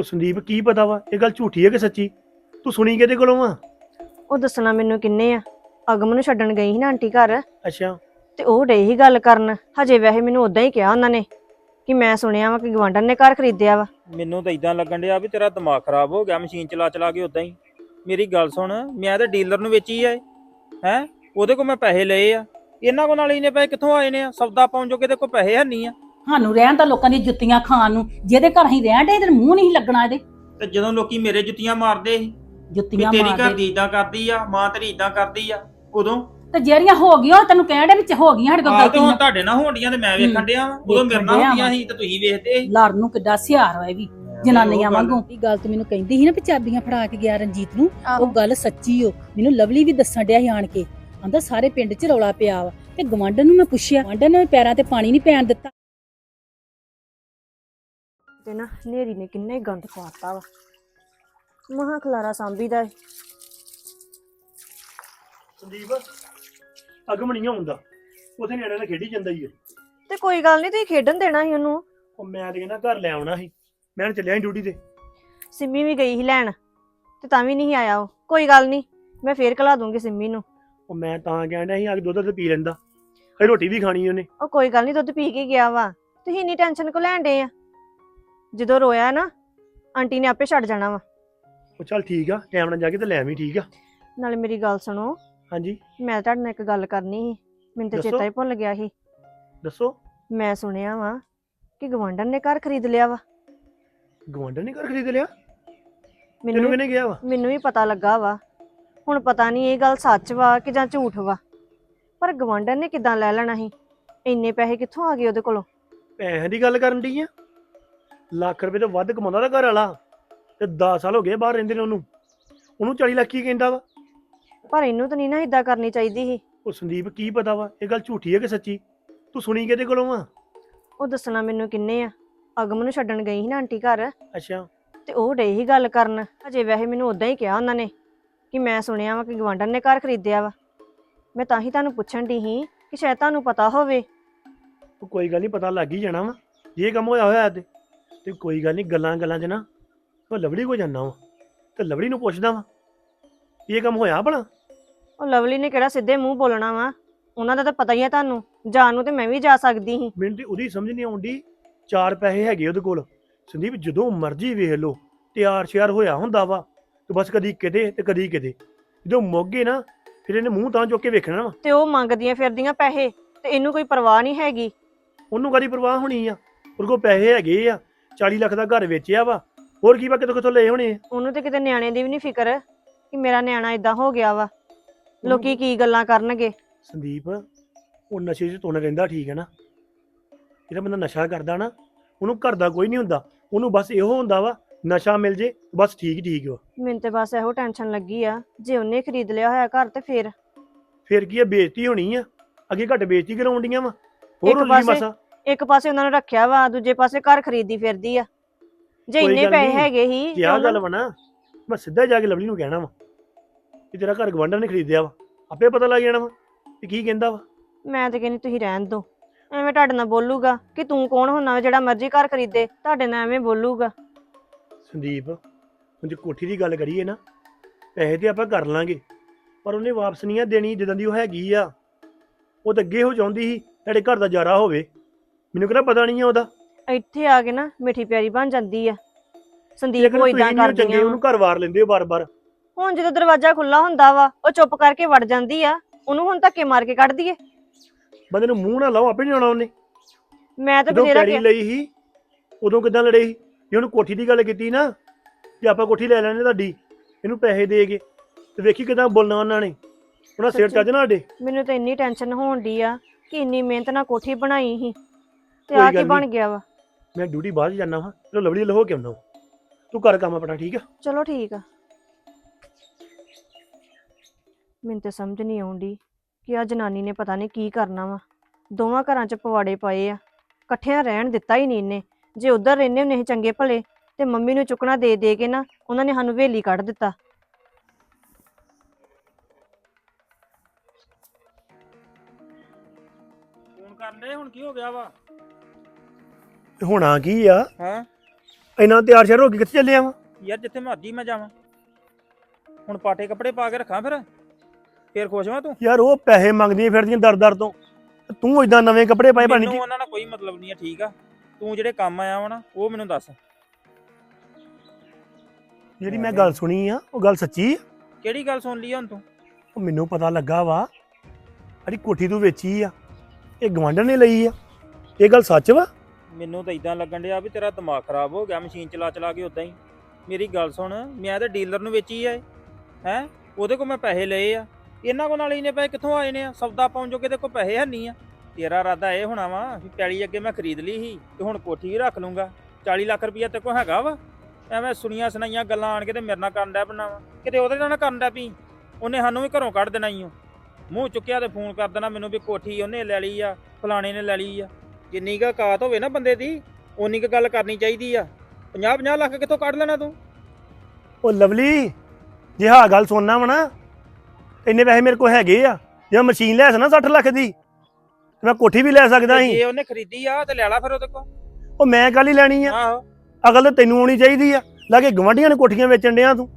ਉਹ ਸੰਦੀਪ ਕੀ ਪਤਾ ਵਾ? ਇਹ ਗੱਲ ਝੂਠੀ ਹੈ ਕਿ ਸੱਚੀ? ਤੂੰ ਸੁਣੀ ਕਿਹਦੇ ਕੋਲੋਂ ਆ? ਉਹ ਦੱਸਣਾ ਮੈਨੂੰ ਕਿੰਨੇ ਆ? ਅਗਮ ਨੂੰ ਛੱਡਣ ਗਈ ਸੀ ਨਾ ਆਂਟੀ ਘਰ। ਅੱਛਾ। ਤੇ ਉਹ ਡੇ ਹੀ ਗੱਲ ਕਰਨ। ਹਜੇ ਵੈਸੇ ਮੈਨੂੰ ਉਦਾਂ ਹੀ ਕਿਹਾ ਉਹਨਾਂ ਨੇ ਕਿ ਮੈਂ ਸੁਣਿਆ ਵਾ ਕਿ ਗਵਾਂਢਣ ਨੇ ਘਰ ਖਰੀਦਿਆ ਵਾ। ਮੈਨੂੰ ਤਾਂ ਇਦਾਂ ਲੱਗਣ ਡਿਆ ਵੀ ਤੇਰਾ ਦਿਮਾਗ ਖਰਾਬ ਹੋ ਗਿਆ ਮਸ਼ੀਨ ਚਲਾ ਚਲਾ ਕੇ ਉਦਾਂ ਹੀ। ਮੇਰੀ ਗੱਲ ਸੁਣ ਮੈਂ ਤਾਂ ਡੀਲਰ ਨੂੰ ਵੇਚੀ ਆ ਹੈ? ਉਹਦੇ ਕੋਲ ਮੈਂ ਪੈਸੇ ਲਏ ਆ। ਇਹਨਾਂ ਕੋਲ ਨਾਲ ਇਹਨੇ ਪੈਸੇ ਕਿੱਥੋਂ ਆਏ ਨੇ ਆ? ਸੌਦਾ ਪਾਉਣ ਜੋਗੇ ਤੇ ਕੋਈ ਪੈਸੇ ਹੈ ਨਹੀਂ ਆ। ਸਾਨੂੰ ਰਹਿਣ ਤਾਂ ਲੋਕਾਂ ਦੀ ਜੁੱਤੀਆਂ ਖਾਣ ਨੂੰ ਜਿਹਦੇ ਘਰ ਅਸੀਂ ਰਹਿਣ ਦੇ ਇਹਦੇ ਮੂੰਹ ਨਹੀਂ ਲੱਗਣਾ ਇਹਦੇ। ਤੇ ਜਦੋਂ ਲੋਕੀ ਮੇਰੇ ਜੁੱਤੀਆਂ ਮਾਰਦੇ ਸੀ ਵੀ ਜੁੱਤੀਆਂ ਤੇਰੀ ਘਰ ਮਾਰਦੇ। ਦੀ ਇਦਾਂ ਕਰਦੀ ਆ ਮਾਂ ਤੇਰੀ ਇਦਾਂ ਕਰਦੀ ਆ ਉਦੋਂ? ਤੇ ਜਿਹੜੀਆਂ ਹੋ ਗਈਆਂ ਉਹ ਤੈਨੂੰ ਕਹਿਣ ਦੇ ਵਿੱਚ ਹੋ ਗਈਆਂ ਸਾਡੇ ਕੋਲ ਆਹ ਤੇ ਹੁਣ ਗਲਤੀਆਂ ਤੁਹਾਡੇ ਨਾਲ ਹੋਣਡੀਆਂ ਤੇ ਮੈਂ ਵੇਖਣ। ਡਿਆ ਵਾਂ। ਉਦੋਂ ਮੇਰੇ ਨਾਲ ਵੇਖਣ ਡਿਆ ਹੁੰਦੀਆਂ ਵਾਂ। ਸੀ ਤੇ ਤੁਸੀਂ ਵੇਖਦੇ ਸੀ। ਲੜ ਨੂੰ ਕਿੱਡਾ ਸਿਆਰ ਹੋਏ ਵੀ ਜਨਾਨੀਆਂ ਉਹ ਗੱਲ- ਵਾਂਗੂ। ਇਹ ਗੱਲ ਤੇ ਮੈਨੂੰ ਕਹਿੰਦੀ ਸੀ ਨਾ ਵੀ ਚਾਬੀਆਂ ਫੜਾ ਕੇ ਗਿਆ ਰਣਜੀਤ ਨੂੰ ਉਹ ਗੱਲ ਸੱਚੀ ਓ। ਮੈਨੂੰ ਲਵਲੀ ਵੀ ਦੱਸਣ ਡਿਆ ਸੀ ਆਣ ਕੇ। ਆਂਦਾ ਸਾਰੇ ਪਿੰਡ 'ਚ ਰੌਲਾ ਪਿਆ ਵਾ। ਤੇ ਗਵਾਂਢਣ ਨੂੰ ਮੈਂ ਪੁੱਛਿਆ ਗਵਾਂਢਣ ਨੇ ਪੈਰਾਂ ਤੇ ਪਾਣੀ ਨਹੀਂ ਪੈਣ ਦਿੱਤਾ। ਤੇ ਨਾ ਨੇਰੀ ਨੇ ਕਿੰਨੇ ਗੰਦ ਪਾਤਾ ਵਾ। ਮਹਾ ਖਲਾਰਾ ਸਾਂਭੀ ਦਾ ਏ। ਸੰਦੀਪ ਅਗਮ ਨਹੀਂ ਹੁੰਦਾ ਉਥੇ ਨਿਆਣੇ ਨਾਲ ਖੇਡੀ ਜਾਂਦਾ ਹੀ ਹੈ ਤੇ ਕੋਈ ਗੱਲ ਨਹੀਂ ਤੁਸੀਂ ਖੇਡਣ ਦੇਣਾ ਸੀ ਉਹਨੂੰ। ਉਹ ਮੈਂ ਤੇ ਕਹਿੰਦਾ ਘਰ ਲੈ ਆਉਣਾ ਸੀ। ਮੈਂ ਚੱਲਿਆ ਡਿਊਟੀ ਤੇ। ਸਿੰਮੀ ਵੀ ਗਈ ਸੀ ਲੈਣ ਤੇ ਤਾਂ ਵੀ ਨਹੀਂ ਆਇਆ ਉਹ। ਕੋਈ ਗੱਲ ਨਹੀਂ ਮੈਂ ਫੇਰ ਕਲਾ ਦੂੰਗੀ ਸਿੰਮੀ ਨੂੰ। ਉਹ ਮੈਂ ਤਾਂ ਕਹਿੰਦਾ ਸੀ ਆ ਕੇ ਦੁੱਧ ਤੇ ਪੀ ਲੈਂਦਾ। ਫਿਰ ਰੋਟੀ ਵੀ ਖਾਣੀ ਉਹਨੇ। ਉਹ ਕੋਈ ਗੱਲ ਨਹੀਂ ਦੁੱਧ ਪੀ ਕੇ ਗਿਆ ਵਾ। ਤੁਸੀਂ ਇੰਨੀ ਟੈਨਸ਼ਨ ਕੋ ਲੈਣ ਡੇ ਆ? ਜਦੋਂ ਰੋਇਆ ਨਾ ਆਂਟੀ ਨੇ ਆਪੇ ਛੱਡ ਜਾਣਾ ਵਾ। ਉਹ ਚੱਲ ਠੀਕ ਆ ਟਾਈਮ ਨਾਲ ਜਾ ਕੇ ਤੇ ਲੈ ਆਵੀਂ ਠੀਕ ਆ? ਨਾਲੇ ਮੇਰੀ ਗੱਲ ਸੁਣੋ ਹਾਂਜੀ। ਮੈਂ ਤੁਹਾਡੇ ਨਾਲ ਇੱਕ ਗੱਲ ਕਰਨੀ ਸੀ ਮੈਨੂੰ ਤੇ ਦੱਸੋ। ਚੇਤਾ ਹੀ ਭੁੱਲ ਗਿਆ ਸੀ। ਦੱਸੋ। ਮੈਂ ਸੁਣਿਆ ਵਾ ਕਿ ਗਵਾਂਢਣ ਨੇ ਘਰ ਖਰੀਦ ਲਿਆ ਵਾ। ਗਵਾਂਢਣ ਨੇ ਘਰ ਖਰੀਦ ਲਿਆ? ਤੈਨੂੰ ਮੈਨੂੰ ਕਿਹਨੇ ਗਿਆ ਵਾ? ਮੈਨੂੰ ਵੀ ਪਤਾ ਲੱਗਾ ਵਾ। ਹੁਣ ਪਤਾ ਨਹੀਂ ਇਹ ਗੱਲ ਸੱਚ ਵਾ ਕਿ ਜਾਂ ਝੂਠ ਵਾ। ਪਰ ਗਵਾਂਢਣ ਨੇ ਕਿਦਾਂ ਲੈ ਲੈਣਾ ਸੀ? ਇੰਨੇ ਪੈਸੇ ਕਿੱਥੋਂ ਆ ਗਏ ਉਹਦੇ ਕੋਲੋਂ? ਪੈਸਿਆਂ ਦੀ ਗੱਲ ਕਰਨ ਦੀ ਆ? ਲੱਖ ਰੁਪਏ ਤੋਂ ਵੱਧ ਕਮਾਉਂਦਾ ਦਾ ਘਰ ਵਾਲਾ ਤੇ 10 ਸਾਲ ਹੋ ਗਏ ਬਾਹਰ ਰਹਿੰਦੇ ਨੇ ਉਹਨੂੰ। ਉਹਨੂੰ 40 ਲੱਖ ਹੀ ਕਹਿੰਦਾ ਵਾ? ਪਰ ਇਹਨੂੰ ਤਾਂ ਨਹੀਂ ਨਾ ਇਦਾਂ ਕਰਨੀ ਚਾਹੀਦੀ ਸੀ। ਉਹ ਸੰਦੀਪ ਕੀ ਪਤਾ ਵਾ? ਇਹ ਗੱਲ ਝੂਠੀ ਹੈ ਕਿ ਸੱਚੀ? ਤੂੰ ਸੁਣੀ ਕਿਹਦੇ ਕੋਲੋਂ ਆ? ਉਹ ਦੱਸਣਾ ਮੈਨੂੰ ਕਿੰਨੇ ਆ? ਅਗਮ ਨੂੰ ਛੱਡਣ ਗਈ ਸੀ ਨਾ ਆਂਟੀ ਘਰ। ਅੱਛਾ। ਤੇ ਉਹ ਡੇ ਹੀ ਗੱਲ ਕਰਨ। ਹਜੇ ਵੈਸੇ ਮੈਨੂੰ ਉਦਾਂ ਹੀ ਕਿਹਾ ਉਹਨਾਂ ਨੇ ਕਿ ਮੈਂ ਸੁਣਿਆ ਵਾ ਕਿ ਗਵਾਂਢਣ ਨੇ ਘਰ ਖਰੀਦਿਆ ਵਾ। ਮੈਂ ਤਾਂ ਹੀ ਤੁਹਾਨੂੰ ਪੁੱਛਣ ਦੀ ਸੀ ਕਿ ਸ਼ਾਇਦ ਤੁਹਾਨੂੰ ਪਤਾ ਹੋਵੇ। ਉਹ ਕੋਈ ਗੱਲ ਨਹੀਂ ਪਤਾ ਲੱਗ ਹੀ ਜਾਣਾ ਵਾ। ਜੇ ਇਹ ਕੰਮ ਹੋਇਆ ਹੋਇਆ ਤੇ। ਤੇ ਕੋਈ ਗੱਲ ਨਹੀਂ ਗੱਲਾਂ ਗੱਲਾਂ 'ਚ ਨਾ ਮੈਂ ਲਵੜੀ ਕੋ ਜਾਣਾ ਵਾ ਤੇ ਲਵੜੀ ਨੂੰ ਪੁੱਛਦਾ ਵਾ ਇਹ ਕੰਮ ਹੋਇਆ ਭਲਾ? ਉਹ ਲਵਲੀ ਨੇ ਕਿਹੜਾ ਸਿੱਧੇ ਮੂੰਹ ਬੋਲਣਾ ਵਾ? ਉਹਨਾਂ ਦਾ ਤਾਂ ਪਤਾ ਹੀ ਆ ਤੁਹਾਨੂੰ ਜਾਣ ਨੂੰ ਤੇ ਮੈਂ ਵੀ ਜਾ ਸਕਦੀ ਸੀ। ਮੈਨੂੰ ਤੇ ਉਹਦੀ ਸਮਝ ਨਹੀਂ ਆਉਂਦੀ ਚਾਰ ਪੈਸੇ ਹੈਗੇ ਉਹਦੇ ਕੋਲ। ਸੰਦੀਪ ਜਦੋਂ ਮਰਜ਼ੀ ਵੇਖ ਲਓ ਤਿਆਰ ਸ਼ਿਆਰ ਹੋਇਆ ਹੁੰਦਾ ਵਾ ਤੇ ਬਸ ਕਦੀ ਕਿਤੇ ਤੇ ਕਦੀ ਕਿਤੇ। ਜਦੋਂ ਮੋਗੇ ਨਾ ਫਿਰ ਇਹਨੇ ਮੂੰਹ ਤਾਂ ਚੁੱਕ ਕੇ ਵੇਖਣਾ ਵਾ। ਤੇ ਉਹ ਮੰਗਦੀਆਂ ਫਿਰਦੀਆਂ ਪੈਸੇ ਤੇ ਇਹਨੂੰ ਕੋਈ ਪਰਵਾਹ ਨਹੀਂ ਹੈਗੀ। ਉਹਨੂੰ ਕਦੀ ਪਰਵਾਹ ਹੋਣੀ ਆ? ਉਹਦੇ ਕੋਲ ਪੈਸੇ ਹੈਗੇ ਆ। 40 ਲੱਖ ਦਾ ਘਰ ਵੇਚਿਆ ਵਾ। ਹੋਰ ਕੀ ਵਾ ਕਿਤੋਂ ਕਿਤੋਂ ਲਏ ਹੋਣੇ ਆ? ਉਹਨੂੰ ਤੇ ਕਿਤੇ ਨਿਆਣੇ ਦੀ ਵੀ ਨਹੀਂ ਫਿਕਰ ਕਿ ਮੇਰਾ ਨਿਆਣਾ ਇਦਾਂ ਹੋ ਗਿਆ ਵਾ। ਲੋਕੀ ਕੀ ਗੱਲਾਂ ਕਰਨਗੇ? ਸੰਦੀਪ ਉਹ ਨਸ਼ੇ 'ਚ ਤੁਣ ਰਹਿੰਦਾ ਠੀਕ ਹੈ ਨਾ। ਜਿਹੜਾ ਬੰਦਾ ਨਸ਼ਾ ਕਰਦਾ ਨਾ ਉਹਨੂੰ ਘਰ ਦਾ ਕੋਈ ਨਹੀਂ ਹੁੰਦਾ। ਉਹਨੂੰ ਬਸ ਇਹੋ ਹੁੰਦਾ ਵਾ ਨਸ਼ਾ ਮਿਲ ਜੇ ਬਸ ਠੀਕ ਠੀਕ ਵਾ। ਮੈਨੂੰ ਤੇ ਬਸ ਇਹੋ ਟੈਨਸ਼ਨ ਲੱਗੀ ਆ। ਜੇ ਉਹਨੇ ਖਰੀਦ ਲਿਆ ਹੋਇਆ ਘਰ ਤੇ ਫੇਰ? ਫਿਰ ਕੀ ਆ ਬੇਇੱਜ਼ਤੀ ਹੋਣੀ ਆ। ਅੱਗੇ ਘੱਟ ਬੇਇੱਜ਼ਤੀ ਕਰਾਉਂਦੀਆਂ ਵਾ। ਹੋਰ ਇੱਕ ਪਾਸੇ- ਮਸਾ? ਇੱਕ ਪਾਸੇ ਉਹਨਾਂ ਨੂੰ ਰੱਖਿਆ ਵਾ ਦੂਜੇ ਪਾਸੇ ਘਰ ਖਰੀਦੀ ਫਿਰਦੀ ਆ। ਜੇ ਕੋਈ ਇੰਨੇ ਗੱਲ ਪੈਸੇ ਨਹੀਂ। ਹੈਗੇ ਹੀ ਆਹ ਗੱਲ ਵਾ ਨਾ ਮੈਂ ਸਿੱਧਾ ਜਾ ਕੇ ਲਵਲੀ ਨੂੰ ਕਹਿਣਾ ਵਾ ਕਿ ਤੇਰਾ ਘਰ ਗਵਾਂਢਣ ਨੇ ਖਰੀਦਿਆ ਵਾ ਆਪੇ ਪਤਾ ਲੱਗ ਜਾਣਾ ਵਾ ਕਿ ਕੀ ਕਹਿੰਦਾ ਵਾ। ਮੈਂ ਤੇ ਕਹਿੰਦੀ ਤੁਸੀਂ ਰਹਿਣ ਦਿਓ। ਐਵੇਂ ਤੁਹਾਡੇ ਨਾਲ ਬੋਲੂਗਾ ਕਿ ਤੂੰ ਕੌਣ ਹੁੰਨਾ ਵਾ ਜਿਹੜਾ ਮਰਜ਼ੀ ਘਰ ਖਰੀਦੇ ਤੁਹਾਡੇ ਨਾਲ ਐਵੇਂ ਬੋਲੂਗਾ। ਸੰਦੀਪ ਹੁਣ ਜੇ ਕੋਠੀ ਦੀ ਗੱਲ ਕਰੀਏ ਨਾ ਪੈਸੇ ਤੇ ਆਪਾਂ ਕਰ ਲਾਂਗੇ ਪਰ ਉਹਨੇ ਵਾਪਸ ਨਹੀਂ ਆ ਦੇਣੀ ਜਿੱਦਾਂ ਦੀ ਉਹ ਹੈਗੀ ਆ। ਉਹ ਤਾਂ ਅੱਗੇ ਹੋ ਚਾਹੁੰਦੀ ਸੀ ਸਾਡੇ ਘਰ ਦਾ ਜਾਰਾ ਹੋਵੇ। ਮੈਨੂੰ ਕਿਹੜਾ ਪਤਾ ਨਹੀਂ ਆ ਉਹਦਾ। ਇੱਥੇ ਆ ਕੇ ਨਾ ਮਿੱਠੀ ਪਿਆਰੀ ਬਣ ਜਾਂਦੀ ਆ। ਸੰਦੀਪ ਲੇਕਿਨ ਉਹ ਤੁਸੀਂ ਇਦਾਂ ਚੰਗੇ ਕਰਦੀਆਂ ਉਹਨੂੰ ਘਰ ਵਾਰ ਲੈਂਦੇ ਹੋ ਬਾਰ-ਬਾਰ। ਹੁਣ ਜਦੋਂ ਦਰਵਾਜ਼ਾ ਖੁੱਲਾ ਹੁੰਦਾ ਵਾ ਉਹ ਚੁੱਪ ਕਰਕੇ ਵੜ ਜਾਂਦੀ ਆ। ਉਹਨੂੰ ਹੁਣ ਧੱਕੇ ਮਾਰ ਕੇ ਕੱਢ ਦਈਏ। ਬੰਦੇ ਨੂੰ ਮੂੰਹ ਨਾ ਲਾਓ ਆਪੇ ਨਹੀਂ ਆਉਣਾ ਉਹਨੇ। ਮੈਂ ਤਾਂ ਜਦੋਂ ਬਥੇਰਾ ਕਿਹਾ। ਲਈ ਸੀ ਉਦੋਂ ਕਿਦਾਂ ਲੜੇ ਸੀ? ਜੇ ਉਹਨੂੰ ਕੋਠੀ ਦੀ ਗੱਲ ਕੀਤੀ ਨਾ ਕਿ ਆਪਾਂ ਕੋਠੀ ਲੈ ਲੈਣੇ ਤੁਹਾਡੀ ਇਹਨੂੰ ਪੈਸੇ ਦੇ ਕੇ ਤੇ ਵੇਖੀ ਕਿਦਾਂ ਬੋਲਣਾ ਉਹਨਾਂ ਨੇ। ਉਹਨਾਂ ਸਿਰ। ਚੱਜ ਨਾ ਸਾਡੇ ਮੈਨੂੰ ਤਾਂ ਇੰਨੀ ਟੈਨਸ਼ਨ ਹੋਣ ਦੀ ਆ ਕਿ ਇੰਨੀ ਮਿਹਨਤ ਨਾਲ ਕੋਠੀ ਬਣਾਈ ਸੀ। ਤੇ ਕੋਈ ਆ ਕੀ ਬਣ। ਗਿਆ ਵਾ। ਮੈਂ ਡਿਊਟੀ ਬਾਅਦ ਜਾਣਾ ਵਾ। ਚਲੋ ਲਵਲੀ ਲਹੋ ਕੇ ਆਉਣਾ ਤੂੰ ਕਰ ਕੰਮ ਆਪਣਾ ਠੀਕ ਆ? ਚਲੋ ਠੀਕ ਆ। ਮੈਨੂੰ ਤਾਂ ਸਮਝ ਨਹੀਂ ਆਉਂਦੀ ਕਿ ਆ ਜਨਾਨੀ ਨੇ ਪਤਾ ਨਹੀਂ ਕੀ ਕਰਨਾ ਵਾ। ਦੋਵਾਂ ਘਰਾਂ 'ਚ ਪਵਾੜੇ ਪਏ ਆ। ਇਕੱਠਿਆਂ ਰਹਿਣ ਦਿੱਤਾ ਹੀ ਨਹੀਂ ਇਹਨੇ। ਜੇ ਉਧਰ ਰਹਿੰਦੇ ਹੁੰਦੇ ਸੀ ਚੰਗੇ ਭਲੇ ਤੇ ਮੰਮੀ ਨੂੰ ਚੁੱਕਣਾ ਦੇ ਦੇ ਕੇ ਨਾ ਉਹਨਾਂ ਨੇ ਸਾਨੂੰ ਵੇਲੀ ਕੱਢ ਦਿੱਤਾ। ਫੋਨ ਕਰਨ ਦੇ ਹੁਣ ਕੀ ਹੋ ਗਿਆ ਵਾ? ਹੋਣਾ ਕੀ ਆ? ਹਾਂ। ਇੰਨਾ ਤਿਆਰ ਸ਼ਿਆਰ ਹੋ ਕੇ ਕਿੱਥੇ ਚੱਲੇ ਆ ਯਾਰ ਜਿੱਥੇ ਮਰਜ਼ੀ ਮੈਂ ਜਾਵਾਂ। ਹੁਣ ਪਾਟੇ ਕੱਪੜੇ ਪਾ ਕੇ ਰੱਖਾਂ ਫਿਰ। ਫੇਰ ਖੁਸ਼ ਹਾਂ ਤੂੰ? ਯਾਰ ਉਹ ਪੈਸੇ ਮੰਗਦੀਆਂ ਫਿਰਦੀਆਂ ਦਰ ਦਰ ਤੋਂ। ਤੇ ਤੂੰ ਇਦਾਂ ਨਵੇਂ ਕੱਪੜੇ ਪਾਏ ਪਾਣੀ ਮੈਨੂੰ ਉਹਨਾਂ ਨਾਲ ਕੋਈ ਮਤਲਬ ਨਹੀਂ ਹੈ ਠੀਕ ਆ। ਤੂੰ ਜਿਹੜੇ ਕੰਮ ਆਇਆ ਵਾ ਨਾ ਉਹ ਮੈਨੂੰ ਦੱਸ। ਜਿਹੜੀ ਮੈਂ ਗੱਲ ਸੁਣੀ ਆ ਉਹ ਗੱਲ ਸੱਚੀ ਆ? ਕਿਹੜੀ ਗੱਲ ਸੁਣ ਲਈ ਹੁਣ ਤੂੰ? ਉਹ ਮੈਨੂੰ ਪਤਾ ਲੱਗਾ ਵਾ ਅੜੀ ਕੋਠੀ ਤੂੰ ਵੇਚੀ ਆ ਇਹ ਗਵਾਂਢਣ ਨੇ ਲਈ ਆ। ਇਹ ਗੱਲ ਸੱਚ ਵਾ? ਮੈਨੂੰ ਤਾਂ ਇਦਾਂ ਲੱਗਣ ਡਿਆ ਵੀ ਤੇਰਾ ਦਿਮਾਗ ਖਰਾਬ ਹੋ ਗਿਆ, ਮਸ਼ੀਨ ਚਲਾ ਚਲਾ ਕੇ ਉਦਾਂ ਹੀ। ਮੇਰੀ ਗੱਲ ਸੁਣ, ਮੈਂ ਤਾਂ ਡੀਲਰ ਨੂੰ ਵੇਚੀ ਆ ਹੈ? ਉਹਦੇ ਕੋਲ ਮੈਂ ਪੈਸੇ ਲਏ ਆ। ਇਹਨਾਂ ਕੋਲ ਨਾਲ ਇਹਨੇ ਪੈਸੇ ਕਿੱਥੋਂ ਆਏ ਨੇ ਆ? ਸੌਦਾ ਪਾਉਣ ਜੋਗੇ ਤੇ ਕੋਲ ਪੈਸੇ ਹੈ ਨਹੀਂ ਆ। ਤੇਰਾ ਇਰਾਦਾ ਇਹ ਹੋਣਾ ਵਾ ਵੀ ਪੈਲੀ ਅੱਗੇ ਮੈਂ ਖਰੀਦ ਲਈ ਸੀ ਤੇ ਹੁਣ ਕੋਠੀ ਵੀ ਰੱਖ ਲੂੰਗਾ। 40 ਲੱਖ ਰੁਪਈਆ ਤੇ ਕੋਲ ਹੈਗਾ ਵਾ। ਐਵੇਂ ਸੁਣੀਆਂ ਸੁਣਾਈਆਂ ਗੱਲਾਂ ਆਣ ਕੇ ਤੇ ਮੇਰੇ ਨਾਲ ਕਰਨ ਡਿਆ ਬਣਾ ਵਾ। ਕਿਤੇ ਉਹਦੇ ਨਾਲ ਕਰਨ ਡਿਆ ਪਈ। ਉਹਨੇ ਸਾਨੂੰ ਵੀ ਘਰੋਂ ਕੱਢ ਦੇਣਾ ਈ ਓ। ਮੂੰਹ ਚੁੱਕਿਆ ਤੇ ਫੋਨ ਕਰ ਦੇਣਾ ਮੈਨੂੰ ਵੀ ਕੋਠੀ ਉਹਨੇ ਲੈ ਲਈ ਆ, ਫਲਾਣੇ ਨੇ ਲੈ ਲਈ ਆ। ਜਿੰਨੀ ਕੁ ਔਕਾਤ ਹੋਵੇ ਨਾ ਬੰਦੇ ਦੀ ਓਨੀ ਕੁ ਗੱਲ ਕਰਨੀ ਚਾਹੀਦੀ ਆ। 50 50 ਲੱਖ ਕਿੱਥੋਂ ਕੱਢ ਲੈਣਾ ਤੂੰ? ਉਹ ਲਵਲੀ ਜੇ ਹਾਂ ਗੱਲ ਸੁਣਨਾ ਵਾ ਨਾ ਇੰਨੇ ਪੈਸੇ ਮੇਰੇ ਕੋਲ ਹੈਗੇ ਆ। ਜੇ ਮੈਂ ਮਸ਼ੀਨ ਲੈ ਸਕਣਾ 60 ਲੱਖ ਦੀ ਤੇ ਮੈਂ ਕੋਠੀ ਵੀ ਲੈ ਸਕਦਾ ਤੇ ਸੀ। ਜੇ ਉਹਨੇ ਖਰੀਦੀ ਆ ਤੇ ਲੈ ਲਾ ਫਿਰ ਉਹਦੇ ਕੋਲ। ਉਹ ਮੈਂ ਕੱਲ ਹੀ ਲੈਣੀ ਆ? ਆਹੋ। ਅਗਲ ਤੇ ਤੈਨੂੰ ਆਉਣੀ ਚਾਹੀਦੀ ਆ। ਲਾਗੇ ਗਵਾਂਢੀਆਂ ਨੇ ਕੋਠੀਆਂ ਵੇਚਣ ਡਿਆ ਤੂੰ।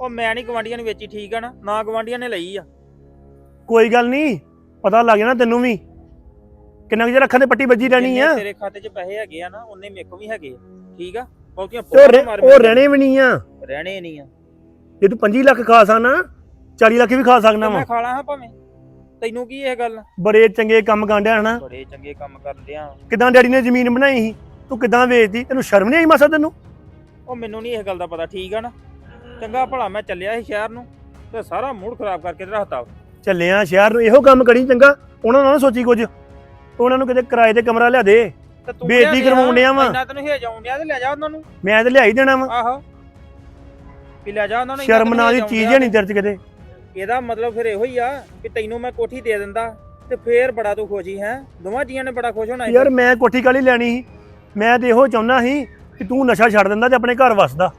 ਉਹ ਮੈਂ ਨਹੀਂ ਗਵਾਂਡੀਆਂ ਨੂੰ ਵੇਚੀ ਠੀਕ ਆ ਨਾ। ਨਾ ਗਵਾਂਡੀਆਂ ਨੇ ਲਈ ਆ। ਕੋਈ ਗੱਲ ਨਹੀਂ ਪਤਾ ਲੱਗ ਜਾਣਾ ਤੈਨੂੰ ਵੀ। ਕਿੰਨਾ ਕੁ ਚਿਰ ਅੱਖਾਂ ਤੇ ਪੱਟੀ ਵੱਜੀ ਰਹਿਣੀ ਜਿੰਨੇ ਆ? ਤੇਰੇ ਖਾਤੇ 'ਚ ਪੈਸੇ ਹੈਗੇ ਆ ਨਾ ਉਹਨੇ ਮੇਰੇ ਕੋਲ ਵੀ ਹੈਗੇ ਆ ਠੀਕ ਆ? ਬਹੁਤੀਆਂ ਤੇ ਉਹ ਰਹਿ- ਮਾਰ ਉਹ ਰਹਿਣੇ ਵੀ ਨਹੀਂ ਆ। ਰਹਿਣੇ ਨਹੀਂ ਆ। ਜੇ ਤੂੰ 25 ਲੱਖ ਖਾ ਸਕਣਾ 40 ਲੱਖ ਵੀ ਖਾ ਤੇ ਵਾ। ਮੈਂ ਖਾ ਲਾਂ ਹਾਂ ਭਾਵੇਂ। ਤੈਨੂੰ ਕੀ ਇਹ ਗੱਲ? ਬੜੇ ਚੰਗੇ ਕੰਮ ਕਾਂਡਿਆ ਹਨਾ। ਬੜੇ ਚੰਗੇ ਕੰਮ ਕਰਨ ਡਿਆ ਕਿਦਾਂ ਡੈਡੀ ਨੇ ਜ਼ਮੀਨ ਬਣਾਈ ਸੀ? ਤੂੰ ਕਿਦਾਂ ਵੇਚਦੀ? ਤੈਨੂੰ ਸ਼ਰਮ ਨਹੀਂ ਆਈ ਮਾਸਾ ਤੈਨੂੰ? ਉਹ ਮੈਨੂੰ ਨਹੀਂ ਇਹ ਗੱਲ ਦਾ ਪਤਾ ਠੀਕ ਆ ਨਾ? ਚੰਗਾ ਭਲਾ ਮੈਂ ਚੱਲਿਆ ਸੀ ਸ਼ਹਿਰ ਨੂੰ ਤੇ ਸਾਰਾ ਮੂਡ ਖਰਾਬ ਕਰਕੇ ਤੇ ਰੱਖਤਾ। ਚੱਲਿਆ ਸ਼ਹਿਰ ਨੂੰ ਇਹੋ ਕੰਮ ਕਰੀ ਚੰਗਾ। ਉਹਨਾਂ ਨਾਲ ਨਾ ਸੋਚੀ ਕੁਝ। ਉਹਨਾਂ ਨੂੰ ਕਿਤੇ ਕਿਰਾਏ ਤੇ ਕਮਰਾ ਲਿਆ ਦੇ। ਤੇ ਤੂੰ ਬੇਇੱਜ਼ਤੀ ਲਿਆ ਦੇ ਕਰਵਾਉਣ ਡਿਆ ਵਾਂ। ਇੰਨਾ ਤੈਨੂੰ ਹੇਜ ਆਉਣ ਡਿਆ ਤੇ ਲੈ ਜਾ ਉਹਨਾਂ ਨੂੰ। ਮੈਂ ਤੇ ਲਿਆ ਹੀ ਦੇਣਾ ਵਾ। ਆਹੋ। ਵੀ ਲੈ ਜਾ ਉਹਨਾਂ ਨੂੰ ਇੰਨਾ ਸ਼ਰਮ ਤੈਨੂੰ ਨਾਂ ਦੀ ਹੇਜ ਆਉਣ ਚੀਜ਼ ਡਿਆ ਹੈ ਨਹੀਂ ਚ ਕਿਤੇ। ਇਹਦਾ ਮਤਲਬ ਫਿਰ ਇਹੋ ਹੀ ਆ ਕਿ ਤੈਨੂੰ ਮੈਂ ਕੋਠੀ ਦੇ ਦਿੰਦਾ ਤੇ ਫੇਰ ਬੜਾ ਤੂੰ ਖੁਸ਼ੀ ਹੈ ਦੋਵਾਂ ਜੀਆਂ ਨੇ ਬੜਾ ਖੁਸ਼ ਹੋਣਾ ਸੀ। ਯਾਰ ਮੈਂ ਕੋਠੀ ਕਾਲੀ ਲੈਣੀ ਸੀ? ਮੈਂ ਤੇ ਇਹੋ ਚਾਹੁੰਦਾ ਸੀ ਕਿ ਤੂੰ ਨਸ਼ਾ ਛੱਡ ਦਿੰਦਾ ਤੇ ਆਪਣੇ ਘਰ ਵਸਦਾ।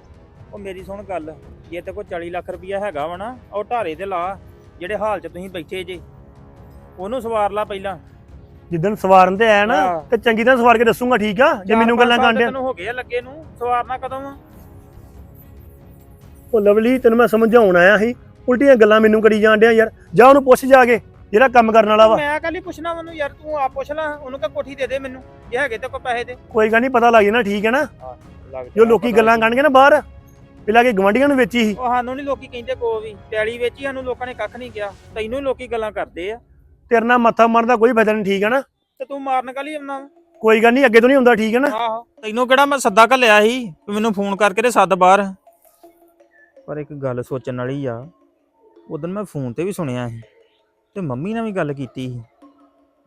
ਉਹ ਮੇਰੀ ਸੁਣ ਗੱਲ ਜੇ ਤੇ ਕੋਈ 40 ਲੱਖ ਰੁਪਇਆ ਹੈਗਾ ਵਾ ਨਾ ਉਹ ਢਾਰੇ ਤੇ ਲਾ ਜਿਹੜੇ ਹਾਲ 'ਚ ਤੁਸੀਂ ਬੈਠੇ ਜੇ। ਉਹਨੂੰ ਸਵਾਰ ਲਾ ਪਹਿਲਾਂ। ਜਿੱਦਣ ਸਵਾਰਨ ਤੇ ਆਇਆ ਨਾ ਹਾਂ। ਤੇ ਚੰਗੀ ਤਰ੍ਹਾਂ ਸਵਾਰ ਕੇ ਦੱਸੂਗਾ ਠੀਕ ਆ? ਜੇ ਮੈਨੂੰ ਗੱਲਾਂ ਤੇ ਕਾਂਡਿਆ ਤੈਨੂੰ ਹੋ ਗਏ ਆ ਲੱਗੇ ਨੂੰ ਸਵਾਰਨਾ ਕਦੋਂ ਆ? ਉਹ ਲਵਲੀ ਤੈਨੂੰ ਮੈਂ ਸਮਝਾਉਣ ਆਇਆ ਸੀ ਉਲਟੀਆਂ ਗੱਲਾਂ ਮੈਨੂੰ ਕਰੀ ਜਾਣ ਡਿਆ ਯਾਰ। ਜਾ ਉਹਨੂੰ ਪੁੱਛ ਜਾ ਕੇ ਜਿਹੜਾ ਕੰਮ ਕਰਨ ਵਾਲਾ ਵਾ। ਮੈਂ ਕੱਲ ਹੀ ਪੁੱਛਣਾ ਮੈਨੂੰ ਯਾਰ ਤੂੰ ਆਪ ਪੁੱਛ ਲੈ ਉਹਨੂੰ ਕਹ ਕੋਠੀ ਦੇ ਦੇ ਮੈਨੂੰ ਜੇ ਹੈਗੇ ਤੇ ਕੋਈ ਪੈਸੇ ਦੇ। ਕੋਈ ਗੱਲ ਨਹੀਂ ਪਤਾ ਲੱਗ ਜਾਣਾ ਠੀਕ ਹੈ ਨਾ? ਜੋ ਲੋਕੀ ਗੱਲਾਂ ਕਰਨਗੇ ਨਾ ਬਾਹਰ ਪਿਲਾ ਕੇ ਗਵਾਂਢੀਆਂ ਨੂੰ ਵੇਚੀ ਸੀ। ਉਹ ਸਾਨੂੰ ਨਹੀਂ ਲੋਕੀ ਕਹਿੰਦੇ ਕੋ ਵੀ ਪੈਲੀ ਵਿੱਚ ਸਾਨੂੰ ਲੋਕਾਂ ਨੇ ਕੱਖ ਨਹੀਂ ਕਿਹਾ ਤੈਨੂੰ ਹੀ ਲੋਕੀ ਗੱਲਾਂ ਕਰਦੇ ਆ। ਤੇਰੇ ਨਾਲ ਮੱਥਾ ਮਾਰਨ ਦਾ ਕੋਈ ਫਾਇਦਾ ਨਹੀਂ ਠੀਕ ਹੈ ਨਾ? ਤੇ ਤੂੰ ਮਾਰਨ ਕੱਲ ਆਉਣਾ। ਕੋਈ ਗੱਲ ਨਹੀਂ ਅੱਗੇ ਤੋਂ ਨਹੀਂ ਹੁੰਦਾ ਠੀਕ ਹੈ ਨਾ? ਆਹੋ। ਤੈਨੂੰ ਕਿਹੜਾ ਮੈਂ ਸੱਦਾ ਘੱਲਿਆ ਸੀ ਵੀ ਮੈਨੂੰ ਫੋਨ ਕਰਕੇ ਤੇ ਸੱਦ ਬਾਹਰ? ਪਰ ਇੱਕ ਗੱਲ ਸੋਚਣ ਵਾਲੀ ਆ ਉਦੋਂ ਮੈਂ ਫੋਨ ਤੇ ਵੀ ਸੁਣਿਆ ਸੀ ਤੇ ਮੰਮੀ ਨਾਲ ਵੀ ਗੱਲ ਕੀਤੀ ਸੀ।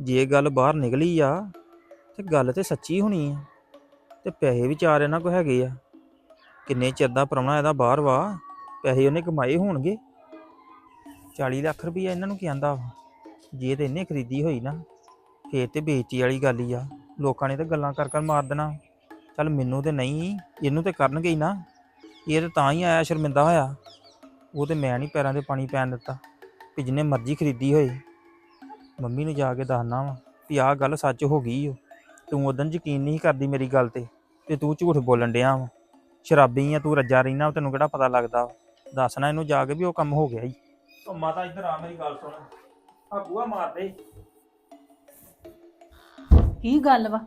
ਜੇ ਗੱਲ ਬਾਹਰ ਨਿਕਲੀ ਆ ਤੇ ਗੱਲ ਤੇ ਸੱਚੀ ਹੋਣੀ ਆ ਤੇ ਪੈਸੇ ਵੀ ਚਾਰ ਇਹਨਾਂ ਕੋ ਹੈਗੇ ਆ। ਕਿੰਨੇ ਚਿਰ ਦਾ ਪ੍ਰਾਹੁਣਾ ਇਹਦਾ ਬਾਹਰ ਵਾ ਪੈਸੇ ਉਹਨੇ ਕਮਾਏ ਹੋਣਗੇ। 40 ਲੱਖ ਰੁਪਈਆ ਇਹਨਾਂ ਨੂੰ ਕੀ ਆਂਦਾ ਵਾ? ਜੇ ਤੇ ਇਹਨੇ ਖਰੀਦੀ ਹੋਈ ਨਾ, ਫੇਰ ਤੇ ਬੇਇੱਜ਼ਤੀ ਵਾਲੀ ਗੱਲ ਹੀ ਆ। ਲੋਕਾਂ ਨੇ ਤਾਂ ਗੱਲਾਂ ਕਰ ਕਰ ਮਾਰ ਦੇਣਾ। ਚੱਲ ਮੈਨੂੰ ਤੇ ਨਹੀਂ, ਇਹਨੂੰ ਤੇ ਕਰਨਗੇ ਹੀ ਨਾ। ਇਹ ਤਾਂ ਤਾਂ ਹੀ ਆਇਆ ਸ਼ਰਮਿੰਦਾ ਹੋਇਆ। ਉਹ ਤੇ ਮੈਂ ਨਹੀਂ ਪੈਰਾਂ ਦੇ ਪਾਣੀ ਪੈਣ ਦਿੱਤਾ, ਵੀ ਜਿੰਨੇ ਮਰਜ਼ੀ ਖਰੀਦੀ ਹੋਏ। ਮੰਮੀ ਨੂੰ ਜਾ ਕੇ ਦੱਸਣਾ ਵਾ ਵੀ ਆਹ ਗੱਲ ਸੱਚ ਹੋ ਗਈ ਓ। ਤੂੰ ਉਦੋਂ ਯਕੀਨ ਨਹੀਂ ਕਰਦੀ ਮੇਰੀ ਗੱਲ ਤੇ ਤੇ ਤੂੰ ਝੂਠ ਬੋਲਣ ਡਿਆ ਵਾ। ਸ਼ਰਾਬੀ ਆ, ਤੂੰ ਰੱਜਾ ਰਹਿਣਾ ਤੈਨੂੰ ਕਿਹੜਾ ਪਤਾ ਲੱਗਦਾ ਵਾ। ਦੱਸਣਾ ਇਹਨੂੰ ਜਾ ਕੇ ਵੀ ਉਹ ਕੰਮ ਹੋ ਗਿਆ ਹੀ। ਉਹ ਮਾਤਾ ਇੱਧਰ ਆ ਮੇਰੀ ਗੱਲ ਸੁਣ। ਆ ਬੂਆ ਮਾਰ ਦੇ। ਕੀ ਗੱਲ ਵਾ?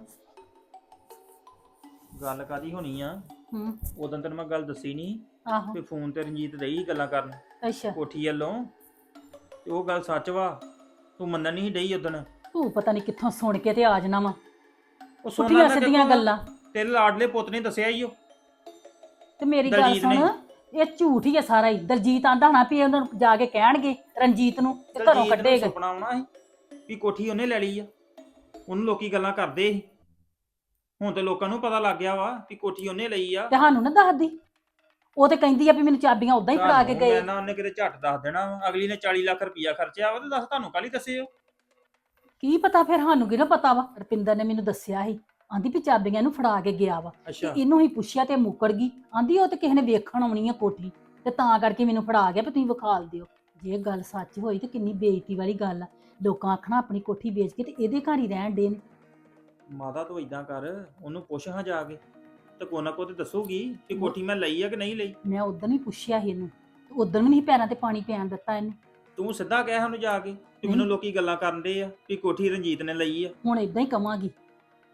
ਗੱਲ ਕਾਦੀ ਹੋਣੀ ਆ? ਹੂੰ। ਉਦੋਂ ਤੈਨੂੰ ਮੈਂ ਗੱਲ ਦੱਸੀ ਨਹੀਂ ਆਹੋ। ਤੇ ਫੋਨ ਤੇ ਰਣਜੀਤ ਰਹੀ ਗੱਲਾਂ ਕਰਨ। ਅੱਛਾ। ਕੋਠੀ ਵੱਲੋਂ। ਤੇ ਉਹ ਗੱਲ ਸੱਚ ਵਾ ਤੂੰ ਮੰਨਣ ਨਹੀਂ ਡਈ ਉਦੋਂ। ਤੂੰ ਪਤਾ ਨਹੀਂ ਕਿੱਥੋਂ ਸੁਣ ਕੇ ਤੇ ਆ ਜਾਣਾ ਵਾ। ਉਹ ਪੁੱਠੀਆਂ ਦਾ ਸਿੱਧੀਆਂ ਗੱਲਾਂ। ਤੇਰੇ ਲਾਡਲੇ ਪੁੱਤ ਨੇ ਦੱਸਿਆ ਹੀ ਉਹ ਤੇ ਮੇਰੀ ਗੱਲ ਦਲਜੀਤ ਸੁਣ। ਇਹ ਝੂਠ ਹੀ ਆ ਸਾਰਾ ਹੀ। ਦਲਜੀਤ ਆਂਦਾ ਹੋਣਾ ਵੀ ਉਹਨਾਂ ਨੂੰ ਜਾ ਕੇ ਕਹਿਣਗੇ ਰਣਜੀਤ ਨੂੰ ਤੇ ਘਰੋਂ ਦਲਜੀਤ ਨੂੰ ਕੱਢੇਗਾ। ਸੁਪਨਾ ਆਉਣਾ ਸੀ ਵੀ ਕੋਠੀ ਉਹਨੇ ਲੈ ਲਈ ਆ। ਉਹਨੂੰ ਲੋਕੀ ਗੱਲਾਂ ਕਰਦੇ ਸੀ। ਹੁਣ ਤੇ ਲੋਕਾਂ ਨੂੰ ਪਤਾ ਲੱਗ ਗਿਆ ਵਾ ਵੀ ਕੋਠੀ ਉਹਨੇ ਲਈ ਆ। ਤੇ ਸਾਨੂੰ ਨਾ ਦੱਸਦੀ। ਉਹ ਤੇ ਕਹਿੰਦੀ ਆ ਵੀ ਮੈਨੂੰ ਚਾਬੀਆਂ ਉਦਾਂ ਹੀ ਫੜਾ ਕੇ ਤੁਹਾਨੂੰ ਗਏ। ਮੈਂ ਨਾ ਉਹਨੇ ਕਿਤੇ ਝੱਟ ਦੱਸ ਦੇਣਾ ਵਾ। ਅਗਲੀ ਨੇ 40 ਲੱਖ ਰੁਪਈਆ ਖਰਚਿਆ ਵਾ ਤੇ ਦੱਸ ਤੁਹਾਨੂੰ ਕੱਲ ਹੀ? ਦੱਸਿਓ ਕੀ ਪਤਾ ਫਿਰ ਸਾਨੂੰ ਕਿਹਨੂੰ ਪਤਾ ਵਾ? ਰਪਿੰਦਰ ਨੇ ਮੈਨੂੰ ਦੱਸਿਆ ਸੀ। ਆਂਦੀ ਵੀ ਚਾਬੀਆਂ ਇਹਨੂੰ ਫੜਾ ਕੇ ਗਿਆ ਵਾ। ਅੱਛਾ। ਇਹਨੂੰ ਹੀ ਪੁੱਛਿਆ ਤੇ ਮੁੱਕਰ ਗਈ। ਆਂਦੀ ਉਹ ਤੇ ਕਿਸੇ ਨੇ ਵੇਖਣ ਆਉਣੀ ਆ ਕੋਠੀ। ਤੇ ਤਾਂ ਕਰਕੇ ਮੈਨੂੰ ਫੜਾ ਗਿਆ ਵੀ ਤੁਸੀਂ ਵਿਖਾਲ ਦਿਓ। ਜੇ ਇਹ ਗੱਲ ਸੱਚ ਹੋਈ ਤੇ ਕਿੰਨੀ ਬੇਇੱਜ਼ਤੀ ਵਾਲੀ ਗੱਲ ਆ। ਲੋਕਾਂ ਆਖਣਾ ਆਪਣੀ ਕੋਠੀ ਵੇਚ ਕੇ ਤੇ ਇਹਦੇ ਘਰ ਹੀ ਰਹਿਣ ਦੇ ਨੇ। ਮਾਤਾ ਤੂੰ ਇਦਾਂ ਕਰ ਉਹਨੂੰ ਪੁੱਛ ਹਾਂ ਜਾ ਕੇ। ਤੇ ਕੋ ਨਾ ਕੋ ਤੇ ਦੱਸੂਗੀ ਕਿ ਕੋਠੀ ਮੈਂ ਲਈ ਆ ਕਿ ਨਹੀਂ ਲਈ? ਮੈਂ ਉਦੋਂ ਵੀ ਪੁੱਛਿਆ ਸੀ ਇਹਨੂੰ। ਉਦੋਂ ਵੀ ਨਹੀਂ ਪੈਰਾਂ ਤੇ ਪਾਣੀ ਪੈਣ ਦਿੱਤਾ ਇਹਨੇ। ਤੂੰ ਸਿੱਧਾ ਕਹਿ ਸਾਨੂੰ ਜਾ ਕੇ ਕਿ। ਮੈਨੂੰ ਲੋਕੀ ਗੱਲਾਂ ਕਰਨ ਦੇ ਆ ਕਿ ਕੋਠੀ ਰਣਜੀਤ ਨੇ ਲਈ ਆ। ਹੁਣ ਇਦਾਂ ਹੀ ਕਵਾਂਗੀ।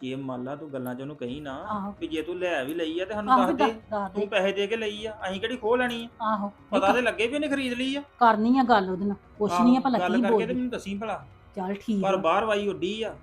ਜੇ ਮੰਨ ਲਾ ਤੂੰ ਗੱਲਾਂ ਚ ਉਹਨੂੰ ਕਹੀ ਨਾ ਆਹੋ। ਵੀ ਜੇ ਤੂੰ ਲੈ ਵੀ ਲਈ ਆ ਤੇ ਸਾਨੂੰ ਆਹੋ ਦੱਸ ਦੇ। ਦੱਸ ਦੱਸ ਦੇ। ਤੂੰ ਪੈਸੇ ਦੇ ਕੇ ਲਈ ਆ ਅਸੀਂ ਕਿਹੜੀ ਖੋਹ ਲੈਣੀ ਆ? ਆਹੋ ਪਤਾ ਤੇ ਲੱਗੇ ਵੀ ਉਹਨੇ ਖਰੀਦ ਲਈ ਆ। ਕਰਨੀ ਆ ਗੱਲ ਉਹਦੇ ਨਾਲ ਪੁੱਛਣੀ ਆ ਭਲਾ ਗੱਲ ਕੀ ਕਰਕੇ ਤੇ ਬੋਲਦੀ ਮੈਨੂੰ ਦੱਸੀ ਭਲਾ। ਚੱਲ ਠੀਕ ਪਰ ਆ। ਬਾਹਰ ਵਾਈ ਉੱਡੀ ਆ